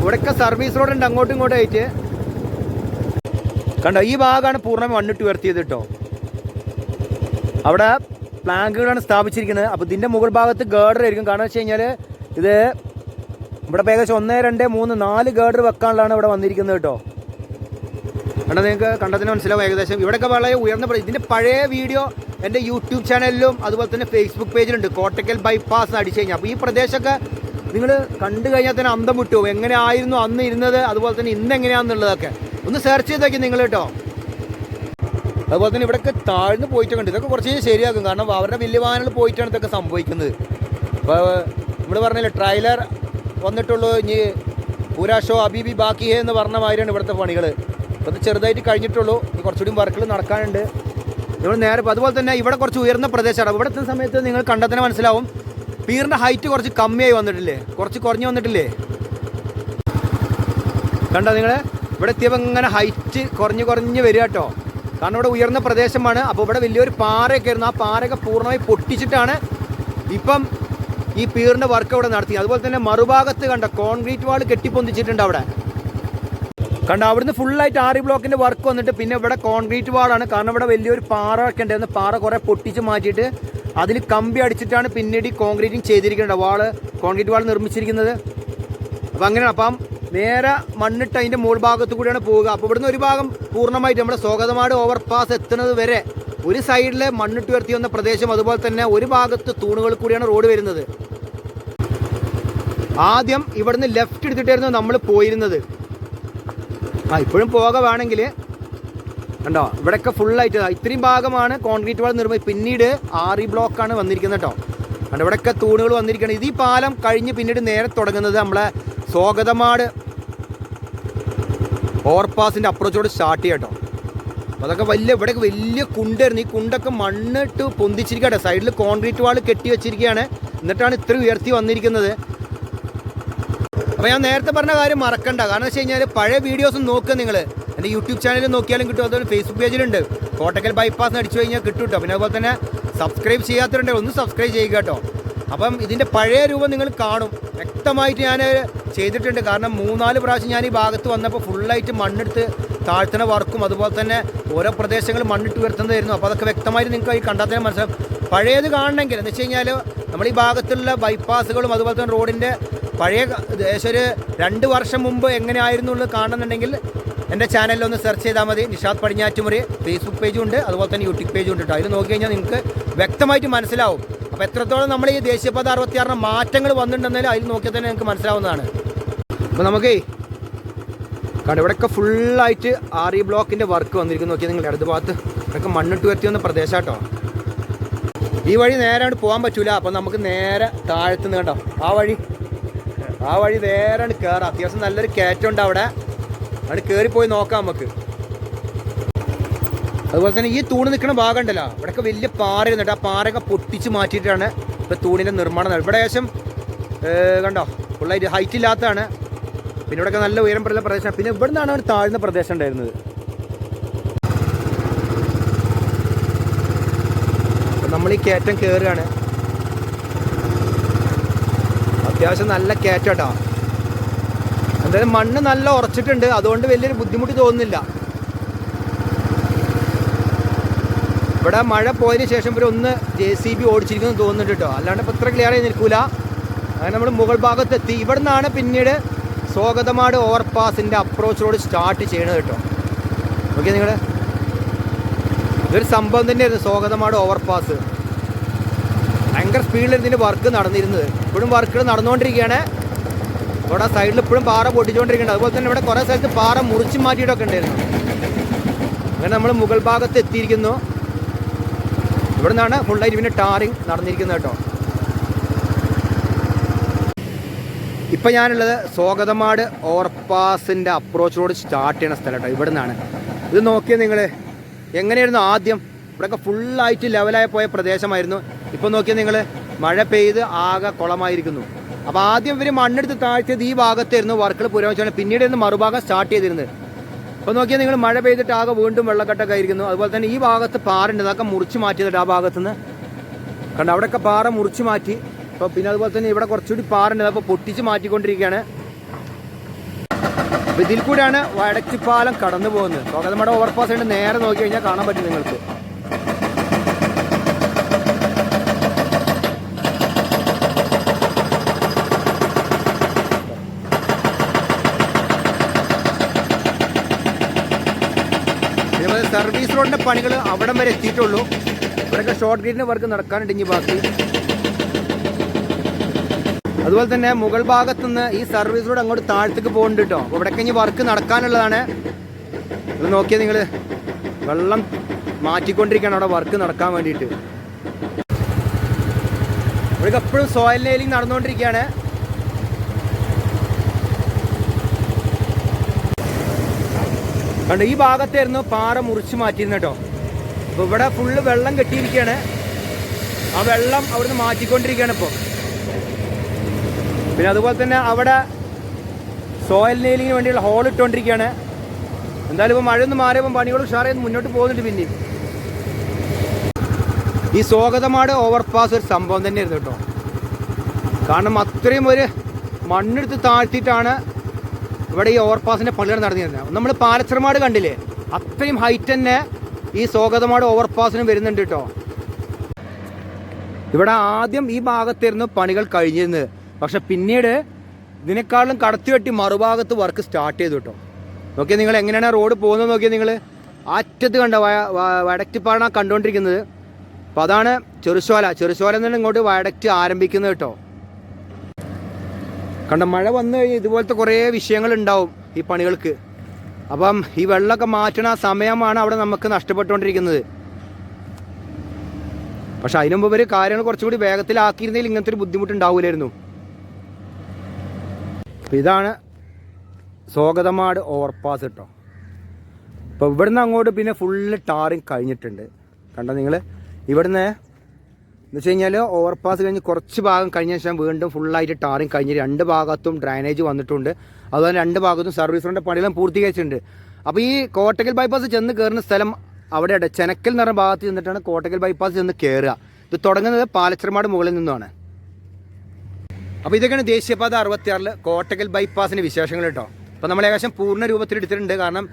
ഇവിടെയൊക്കെ സർവീസ് റോഡ് ഉണ്ട് അങ്ങോട്ടും ഇങ്ങോട്ടും ആയിട്ട്. കണ്ടോ ഈ ഭാഗമാണ് പൂർണമായി മണ്ണിട്ട് ഉയർത്തിയത് കേട്ടോ അവിടെ പ്ലാങ്കുകളാണ് സ്ഥാപിച്ചിരിക്കുന്നത്. അപ്പോൾ ഇതിന്റെ മുകൾ ഭാഗത്ത് ഗേഡർ ആയിരിക്കും. കാരണം വെച്ച് കഴിഞ്ഞാൽ ഇത് ഇവിടെ ഏകദേശം ഒന്ന് രണ്ട് മൂന്ന് നാല് ഗേഡർ വെക്കാനുള്ളതാണ് ഇവിടെ വന്നിരിക്കുന്നത് കേട്ടോ. കണ്ടോ നിങ്ങൾക്ക് കണ്ടതിന് മനസ്സിലാവും ഏകദേശം. ഇവിടെയൊക്കെ വളരെ ഉയർന്ന ഇതിന്റെ പഴയ വീഡിയോ എന്റെ യൂട്യൂബ് ചാനലിലും അതുപോലെ തന്നെ ഫേസ്ബുക്ക് പേജിലുണ്ട് കോട്ടക്കൽ ബൈപ്പാസ് അടിച്ചു കഴിഞ്ഞാൽ അപ്പോൾ ഈ പ്രദേശമൊക്കെ നിങ്ങൾ കണ്ടു കഴിഞ്ഞാൽ തന്നെ അന്തം വിട്ടു എങ്ങനെയായിരുന്നു എങ്ങനെ ആയിരുന്നു അന്ന് ഇരുന്നത്? അതുപോലെ തന്നെ ഇന്ന് എങ്ങനെയാണെന്നുള്ളതൊക്കെ. ഒന്ന് സെർച്ച് ചെയ്ത് നോക്കി നിങ്ങൾ കേട്ടോ. അതുപോലെ തന്നെ ഇവിടെയൊക്കെ താഴ്ന്നു പോയിട്ടൊക്കെ ഉണ്ട് ഇതൊക്കെ കുറച്ച് കഴിഞ്ഞാൽ ശരിയാക്കും. കാരണം അവരുടെ വലിയ വാഹനങ്ങൾ പോയിട്ടാണ് ഇതൊക്കെ സംഭവിക്കുന്നത്. അപ്പോൾ ഇവിടെ പറഞ്ഞില്ലേ ട്രailer വന്നിട്ടുള്ളൂ. ഇനി പൂരാ ഷോ അബീബി ബാക്കിയേ എന്ന് പറഞ്ഞ മാതിരിയാണ് ഇവിടുത്തെ പണികൾ അപ്പോൾ ചെറുതായിട്ട് കഴിഞ്ഞിട്ടുള്ളൂ. കുറച്ചുകൂടി വർക്കുകൾ നടക്കാനുണ്ട്. നമ്മൾ നേരെ അതുപോലെ തന്നെ ഇവിടെ കുറച്ച് ഉയർന്ന പ്രദേശമാണ്. ഇവിടെ എത്തുന്ന സമയത്ത് നിങ്ങൾ കണ്ടെത്തന്നെ തന്നെ മനസ്സിലാവും. പീറിന്റെ ഹൈറ്റ് കുറച്ച് കമ്മിയായി വന്നിട്ടില്ലേ? കുറച്ച് കുറഞ്ഞു വന്നിട്ടില്ലേ? കണ്ടോ നിങ്ങൾ ഇവിടെ എത്തിയപ്പോൾ ഇങ്ങനെ ഹൈറ്റ് കുറഞ്ഞ് കുറഞ്ഞ് വരിക കേട്ടോ. കാരണം ഇവിടെ ഉയർന്ന പ്രദേശമാണ്. അപ്പോൾ ഇവിടെ വലിയൊരു പാറയൊക്കെ ആയിരുന്നു. ആ പാറയൊക്കെ പൂർണമായി പൊട്ടിച്ചിട്ടാണ് ഇപ്പം ഈ പീറിന്റെ വർക്ക് അവിടെ നടത്തി. അതുപോലെ തന്നെ മറുഭാഗത്ത് കണ്ട കോൺക്രീറ്റ് വാൾ കെട്ടിപ്പൊന്തിച്ചിട്ടുണ്ട് അവിടെ. കണ്ട അവിടുന്ന് ഫുള്ളായിട്ട് ആറി ബ്ലോക്കിന്റെ വർക്ക് വന്നിട്ട് പിന്നെ ഇവിടെ കോൺക്രീറ്റ് വാളാണ് കാരണം ഇവിടെ വലിയൊരു പാറ ഒക്കെ ഉണ്ടായിരുന്നു പാറ കുറെ പൊട്ടിച്ച് മാറ്റിയിട്ട് അതിൽ കമ്പി അടിച്ചിട്ടാണ് പിന്നീട് ഈ കോൺക്രീറ്റിങ് ചെയ്തിരിക്കുന്നത്. വാൾ കോൺക്രീറ്റ് വാൾ നിർമ്മിച്ചിരിക്കുന്നത്. അപ്പം അങ്ങനെയാണ്. അപ്പം നേരെ മണ്ണിട്ട് അതിന്റെ മുകൾ ഭാഗത്ത് കൂടിയാണ് പോവുക. അപ്പോൾ ഇവിടുന്ന് ഒരു ഭാഗം പൂർണമായിട്ട് നമ്മുടെ സ്വാഗതമാട് ഓവർ പാസ് എത്തുന്നത് വരെ ഒരു സൈഡിലെ മണ്ണിട്ട് ഉയർത്തി വന്ന പ്രദേശം അതുപോലെ തന്നെ ഒരു ഭാഗത്ത് തൂണുകൾ കൂടിയാണ് റോഡ് വരുന്നത്. ആദ്യം ഇവിടുന്ന് ലെഫ്റ്റ് എടുത്തിട്ടായിരുന്നു നമ്മൾ പോയിരുന്നത്. ആ ഇപ്പോഴും പോക വേണമെങ്കിൽ കണ്ടോ ഇവിടെയൊക്കെ ഫുള്ളായിട്ട് ഇത്രയും ഭാഗമാണ് കോൺക്രീറ്റ് വാൾ നിർമ്മിച്ചത്. പിന്നീട് ആറി ബ്ലോക്കാണ് വന്നിരിക്കുന്നത് കേട്ടോ. കണ്ടോ ഇവിടെയൊക്കെ തൂണുകൾ വന്നിരിക്കുകയാണ്. ഇത് ഈ പാലം കഴിഞ്ഞ് പിന്നീട് നേരെ തുടങ്ങുന്നത് നമ്മളെ സ്വാഗതമാട് ഓവർപാസിന്റെ അപ്രോച്ചോട് സ്റ്റാർട്ട് ചെയ്യാം കേട്ടോ. അതൊക്കെ വലിയ ഇവിടെ വലിയ കുണ്ടായിരുന്നു. ഈ കുണ്ടൊക്കെ മണ്ണിട്ട് പൊന്തിച്ചിരിക്കട്ടെ സൈഡിൽ കോൺക്രീറ്റ് വാൾ കെട്ടി വെച്ചിരിക്കുകയാണ്. എന്നിട്ടാണ് ഇത്ര ഉയർത്തി വന്നിരിക്കുന്നത്. അപ്പോൾ ഞാൻ നേരത്തെ പറഞ്ഞ കാര്യം മറക്കണ്ട. കാരണം വെച്ച് കഴിഞ്ഞാൽ പഴയ വീഡിയോസ് നോക്കുക നിങ്ങൾ എന്റെ യൂട്യൂബ് ചാനലിൽ നോക്കിയാലും കിട്ടും. അതുപോലെ ഫേസ്ബുക്ക് പേജിലുണ്ട് കോട്ടക്കൽ ബൈപ്പാസ് അടിച്ചു കഴിഞ്ഞാൽ കിട്ടും കേട്ടോ പിന്നെ അതുപോലെ തന്നെ സബ്സ്ക്രൈബ് ചെയ്യാത്തവരുണ്ട് ഒന്ന് സബ്സ്ക്രൈബ് ചെയ്യുക കേട്ടോ അപ്പം ഇതിന്റെ പഴയ രൂപം നിങ്ങൾ കാണും. വ്യക്തമായിട്ട് ഞാൻ ചെയ്തിട്ടുണ്ട്. കാരണം മൂന്നാൽ പ്രാവശ്യം ഞാൻ ഈ ഭാഗത്ത് വന്നപ്പോൾ ഫുള്ളായിട്ട് മണ്ണെടുത്ത് താഴ്ത്തുന്ന വർക്കും അതുപോലെ തന്നെ ഓരോ പ്രദേശങ്ങളും മണ്ണിട്ട് ഉയർത്തുന്നതായിരുന്നു. അപ്പോൾ അതൊക്കെ വ്യക്തമായിട്ട് നിങ്ങൾക്ക് ഈ കണ്ടാൽ തന്നെ മനസ്സിലാവും. പഴയത് കാണണമെങ്കിൽ എന്ന് വെച്ച് കഴിഞ്ഞാൽ നമ്മൾ ഈ ഭാഗത്തുള്ള ബൈപ്പാസുകളും അതുപോലെ തന്നെ റോഡിന്റെ പഴയ ഏകദേശം ഒരു രണ്ട് വർഷം മുമ്പ് എങ്ങനെയായിരുന്നു എന്ന് കാണുന്നുണ്ടെങ്കിൽ എന്റെ ചാനലിൽ ഒന്ന് സെർച്ച് ചെയ്താൽ മതി. നിഷാദ് പടിഞ്ഞാറ്റുമുറി ഫേസ്ബുക്ക് പേജും ഉണ്ട്. അതുപോലെ തന്നെ യൂട്യൂബ് പേജും ഉണ്ട് കേട്ടോ അതിൽ നോക്കി കഴിഞ്ഞാൽ നിങ്ങൾക്ക് വ്യക്തമായിട്ട് മനസ്സിലാവും. അപ്പോൾ എത്രത്തോളം നമ്മൾ ഈ ദേശീയപാത അറുപത്തിയാറിന് മാറ്റങ്ങൾ വന്നിട്ടുണ്ടെന്നാലും അതിൽ നോക്കിയാൽ തന്നെ നിങ്ങൾക്ക് മനസ്സിലാവുന്നതാണ്. അപ്പോൾ നമുക്കേ കാരണം ഇവിടെയൊക്കെ ഫുള്ളായിട്ട് ആർ ഇ ബ്ലോക്കിന്റെ വർക്ക് വന്നിരിക്കുന്നു. നോക്കിയാൽ നിങ്ങൾ ഇടത് ഭാഗത്ത് ഇവിടെയൊക്കെ മണ്ണിട്ട് വരുത്തി വന്ന പ്രദേശം കേട്ടോ. ഈ വഴി നേരെ അങ്ങോട്ട് പോകാൻ പറ്റൂല. അപ്പം നമുക്ക് നേരെ താഴത്തുനിന്ന് കണ്ടോ? ആ വഴി. ആ വഴി നേരെ കയറാം അത്യാവശ്യം നല്ലൊരു കയറ്റം ഉണ്ട് അവിടെ. അവിടെ കയറിപ്പോയി നോക്കാം നമുക്ക്. അതുപോലെ തന്നെ ഈ തൂണ് നിൽക്കുന്ന ഭാഗം ഉണ്ടല്ലോ. ഇവിടെയൊക്കെ വലിയ പാറ ഇരുന്നിട്ട് ആ പാറയൊക്കെ പൊട്ടിച്ച് മാറ്റിയിട്ടാണ് ഇപ്പോൾ തൂണിന്റെ നിർമ്മാണം. ഇവിടെ ഏകദേശം കണ്ടോ? ഫുള്ളായിട്ട് ഹൈറ്റ് ഇല്ലാത്തതാണ്. പിന്നെ ഇവിടെയൊക്കെ നല്ല ഉയരം പറയുന്ന പ്രദേശമാണ്. പിന്നെ ഇവിടെ നിന്നാണ് ഒരു താഴ്ന്ന പ്രദേശം ഉണ്ടായിരുന്നത്. നമ്മൾ ഈ കയറ്റം കയറുകയാണ് അത്യാവശ്യം നല്ല കയറ്റം കേട്ടോ. എന്തായാലും മണ്ണ് നല്ല ഉറച്ചിട്ടുണ്ട്. അതുകൊണ്ട് വലിയൊരു ബുദ്ധിമുട്ട് തോന്നുന്നില്ല. ഇവിടെ മഴ പോയതിന് ശേഷം ഇവർ ഒന്ന് ജെ സി ബി ഓടിച്ചിരിക്കുന്നു തോന്നുന്നുണ്ട് കേട്ടോ. അല്ലാണ്ട് ഇപ്പം ഇത്ര ക്ലിയർ ആയി നിൽക്കൂല. അങ്ങനെ നമ്മൾ മുകൾ ഭാഗത്തെത്തി. ഇവിടെ നിന്നാണ് പിന്നീട് സ്വാഗതമാട് ഓവർപാസിന്റെ അപ്രോച്ച് സ്റ്റാർട്ട് ചെയ്യണത് കേട്ടോ. ഓക്കെ നിങ്ങൾ ഇതൊരു സംഭവം തന്നെയായിരുന്നു സ്വാഗതമാട് ഓവർപാസ്. ഭയങ്കര സ്പീഡിൽ ഇതിന്റെ വർക്ക് നടന്നിരുന്നത്. ഇപ്പോഴും വർക്കുകൾ നടന്നുകൊണ്ടിരിക്കുകയാണ്. ഇവിടെ സൈഡിൽ ഇപ്പോഴും പാറ പൊട്ടിച്ചുകൊണ്ടിരിക്കുന്നുണ്ട്. അതുപോലെ തന്നെ ഇവിടെ കുറേ സ്ഥലത്ത് പാറ മുറിച്ച് മാറ്റിയിട്ടൊക്കെ ഉണ്ടായിരുന്നു. അങ്ങനെ നമ്മൾ മുകൾ ഭാഗത്ത് എത്തിയിരിക്കുന്നു. ഇവിടെ നിന്നാണ് ഫുള്ളായിട്ട് പിന്നെ ടാറിങ് നടന്നിരിക്കുന്നത് കേട്ടോ. ഇപ്പം ഞാനുള്ളത് സ്വാഗതമാട് ഓവർപാസിന്റെ അപ്രോച്ച് റോഡ് സ്റ്റാർട്ട് ചെയ്യണ സ്ഥലം കേട്ടോ ഇവിടെ നിന്നാണ് ഇത് നോക്കിയാൽ നിങ്ങൾ എങ്ങനെയായിരുന്നു ആദ്യം? ഇവിടെയൊക്കെ ഫുള്ളായിട്ട് ലെവലായി പോയ പ്രദേശമായിരുന്നു. ഇപ്പം നോക്കിയാൽ നിങ്ങൾ മഴ പെയ്ത് ആകെ കുളമായിരിക്കുന്നു. അപ്പോൾ ആദ്യം ഇവർ മണ്ണെടുത്ത് താഴ്ത്തിയത് ഈ ഭാഗത്തായിരുന്നു വർക്കുകൾ പുരോഗമിച്ചാണ് പിന്നീട് ഇന്ന് മറുഭാഗം സ്റ്റാർട്ട് ചെയ്തിരുന്നത്. അപ്പോൾ നോക്കിയാൽ നിങ്ങൾ മഴ പെയ്തിട്ട് ആകെ വീണ്ടും വെള്ളക്കെട്ടൊക്കെ ആയിരിക്കുന്നു. അതുപോലെ തന്നെ ഈ ഭാഗത്ത് പാറുണ്ട് അതൊക്കെ മുറിച്ച് മാറ്റിയതിട്ട് ആ ഭാഗത്തുനിന്ന്. കണ്ട? അവിടെയൊക്കെ പാറ മുറിച്ച് മാറ്റി. അപ്പോൾ പിന്നെ അതുപോലെ തന്നെ ഇവിടെ കുറച്ചുകൂടി പാറുണ്ട്. അപ്പോൾ പൊട്ടിച്ച് മാറ്റിക്കൊണ്ടിരിക്കുകയാണ്. അപ്പോൾ ഇതിൽ കൂടെയാണ് വടച്ചിപ്പാലം കടന്നു പോകുന്നത്. സ്വാഗതമയുടെ ഓവർപാസ് ഉണ്ട് നേരെ നോക്കി കഴിഞ്ഞാൽ കാണാൻ പറ്റും നിങ്ങൾക്ക്. സർവീസ് റോഡിന്റെ പണികൾ അവിടം വരെ എത്തിയിട്ടുള്ളൂ. ഇവിടെയൊക്കെ ഷോർട്ട് ഗേറ്റിന്റെ വർക്ക് നടക്കാനുണ്ട് ഇനി ബാക്കി. അതുപോലെ തന്നെ മുകൾ ഭാഗത്തുനിന്ന് ഈ സർവീസ് അങ്ങോട്ട് താഴത്തേക്ക് പോകുന്നുണ്ട് കേട്ടോ. ഇവിടെയൊക്കെ ഇനി വർക്ക് നടക്കാനുള്ളതാണ്. ഇത് നോക്കിയാൽ നിങ്ങൾ വെള്ളം മാറ്റിക്കൊണ്ടിരിക്കുകയാണ് അവിടെ വർക്ക് നടക്കാൻ വേണ്ടിയിട്ട്. ഇവിടെ എപ്പോഴും സോയിൽ നെയിലിംഗ് നടന്നുകൊണ്ടിരിക്കുകയാണ്. കണ്ടോ ഈ ഭാഗത്തായിരുന്നു പാറ മുറിച്ച് മാറ്റിയിരുന്നത് കേട്ടോ. അപ്പോൾ ഇവിടെ ഫുള്ള് വെള്ളം കെട്ടിയിരിക്കുകയാണ്. ആ വെള്ളം അവിടുന്ന് മാറ്റിക്കൊണ്ടിരിക്കുകയാണ് ഇപ്പോൾ പിന്നെ അതുപോലെ തന്നെ അവിടെ സോയിൽ നെയിലിങ്ങിന് വേണ്ടിയുള്ള ഹോൾ ഇട്ടുകൊണ്ടിരിക്കുകയാണ് എന്തായാലും ഇപ്പോൾ മഴയൊന്നും മാറിയപ്പോൾ പണികൾ ഉഷാറായി മുന്നോട്ട് പോകുന്നുണ്ട് പിന്നെയും. ഈ സ്വാഗതമാട് ഓവർപാസ് ഒരു സംഭവം തന്നെ തന്നെയായിരുന്നു കേട്ടോ. കാരണം അത്രയും ഒരു മണ്ണെടുത്ത് താഴ്ത്തിയിട്ടാണ് ഇവിടെ ഈ ഓവർപാസിന്റെ പള്ളികൾ നടന്നിരുന്നത്. നമ്മൾ പാലച്ചർമാട് കണ്ടില്ലേ? അത്രയും ഹൈറ്റ് തന്നെ ഈ സ്വാഗതമാട് ഓവർപാസിനും വരുന്നുണ്ട് കേട്ടോ. ഇവിടെ ആദ്യം ഈ ഭാഗത്തായിരുന്നു പണികൾ കഴിഞ്ഞിരുന്നത്. പക്ഷെ പിന്നീട് ഇതിനേക്കാളും കടത്തി വെട്ടി മറുഭാഗത്ത് വർക്ക് സ്റ്റാർട്ട് ചെയ്തു കേട്ടോ നോക്കിയാൽ നിങ്ങൾ എങ്ങനെയാണ് റോഡ് പോകുന്നത് നോക്കിയാൽ നിങ്ങൾ. അറ്റത്ത് കണ്ട വടക്കിപ്പാടാണ് കണ്ടുകൊണ്ടിരിക്കുന്നത്. അപ്പോൾ അതാണ് ചെറുശോല. ചെറുശോല നിന്ന് ഇങ്ങോട്ട് വടക്ക് ആരംഭിക്കുന്നത് കേട്ടോ കണ്ട മഴ വന്നു കഴിഞ്ഞാൽ ഇതുപോലത്തെ കുറേ വിഷയങ്ങൾ ഉണ്ടാവും ഈ പണികൾക്ക്. അപ്പം ഈ വെള്ളമൊക്കെ മാറ്റണ സമയമാണ് അവിടെ നമുക്ക് നഷ്ടപ്പെട്ടുകൊണ്ടിരിക്കുന്നത്. പക്ഷെ അതിനുമുമ്പ് ഇവർ കാര്യങ്ങൾ കുറച്ചുകൂടി വേഗത്തിലാക്കിയിരുന്നെങ്കിൽ ഇങ്ങനത്തെ ഒരു ബുദ്ധിമുട്ടുണ്ടാവില്ലായിരുന്നു അപ്പം ഇതാണ് സ്വാഗതമാട് ഓവർപാസ് കേട്ടോ അപ്പോൾ ഇവിടുന്ന് അങ്ങോട്ട് പിന്നെ ഫുള്ള് ടാറിങ് കഴിഞ്ഞിട്ടുണ്ട്. കണ്ടോ നിങ്ങൾ ഇവിടുന്ന് എന്ന് വെച്ച് കഴിഞ്ഞാൽ ഓവർപാസ് കഴിഞ്ഞ് കുറച്ച് ഭാഗം കഴിഞ്ഞ ശേഷം വീണ്ടും ഫുള്ളായിട്ട് ടാറിങ് കഴിഞ്ഞ് രണ്ട് ഭാഗത്തും ഡ്രൈനേജ് വന്നിട്ടുണ്ട്. അതുപോലെ രണ്ട് ഭാഗത്തും സർവീസ് റോഡിന്റെ പണികളും പൂർത്തീകരിച്ചിട്ടുണ്ട്. അപ്പോൾ ഈ കോട്ടക്കൽ ബൈപ്പാസ് ചെന്ന് കയറുന്ന സ്ഥലം അവിടെ ചെനക്കൽ എന്ന് പറഞ്ഞ ഭാഗത്ത് ചെന്നിട്ടാണ് കോട്ടക്കൽ ബൈപ്പാസ് ചെന്ന് കയറുക ഇത് തുടങ്ങുന്നത് പാലച്ചർമാട് മുകളിൽ നിന്നുമാണ്. അപ്പോൾ ഇതൊക്കെയാണ് ദേശീയപാത അറുപത്തിയാറിൽ കോട്ടക്കൽ ബൈപ്പാസിന്റെ വിശേഷങ്ങൾ കേട്ടോ. അപ്പോൾ നമ്മൾ ഏകദേശം പൂർണ രൂപത്തിൽ എടുത്തിട്ടുണ്ട്. കാരണം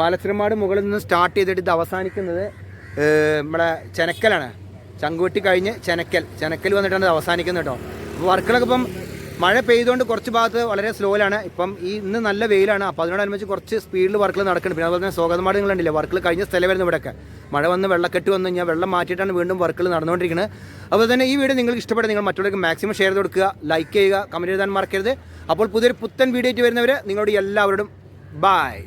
പാലത്തിരമാട് മുകളിൽ നിന്ന് സ്റ്റാർട്ട് ചെയ്തിട്ട് ഇത് അവസാനിക്കുന്നത് നമ്മുടെ ചെനക്കലാണ്. ചങ്കുവെട്ടി കഴിഞ്ഞ് ചെനക്കൽ. ചെനക്കൽ വന്നിട്ടാണ് ഇത് അവസാനിക്കുന്നത് കേട്ടോ. അപ്പോൾ വർക്കുകളൊക്കെ ഇപ്പം മഴ പെയ്തുകൊണ്ട് കുറച്ച് ഭാഗത്ത് വളരെ സ്ലോയിലാണ് ഇപ്പം ഈ ഇന്ന് നല്ല വെയിലാണ്. അപ്പോൾ അതിനോടനുബന്ധിച്ച് കുറച്ച് സ്പീഡിൽ വർക്കുകൾ നടക്കുന്നുണ്ട്. പിന്നെ അതുപോലെ തന്നെ സ്വാഗതമാട് വർക്കുകൾ കഴിഞ്ഞ സ്ഥലമായിരുന്നു ഇവിടെയൊക്കെ മഴ വന്ന് വെള്ളക്കെട്ട് വന്നു കഴിഞ്ഞാൽ വെള്ളം മാറ്റിയിട്ടാണ് വീണ്ടും വർക്കുകൾ നടന്നുകൊണ്ടിരിക്കുന്നത് അതുപോലെ തന്നെ ഈ വീഡിയോ നിങ്ങൾക്ക് ഇഷ്ടപ്പെട്ട നിങ്ങൾ മറ്റുള്ളവർക്ക് മാക്സിമം ഷെയർ കൊടുക്കുക. ലൈക്ക് ചെയ്യുക കമന്റ് എഴുതാൻ മറക്കരുത്. അപ്പോൾ പുതിയൊരു പുത്തൻ വീഡിയോ ആയിട്ട് വരുന്നവർ നിങ്ങളോട് എല്ലാവരോടും ബായ്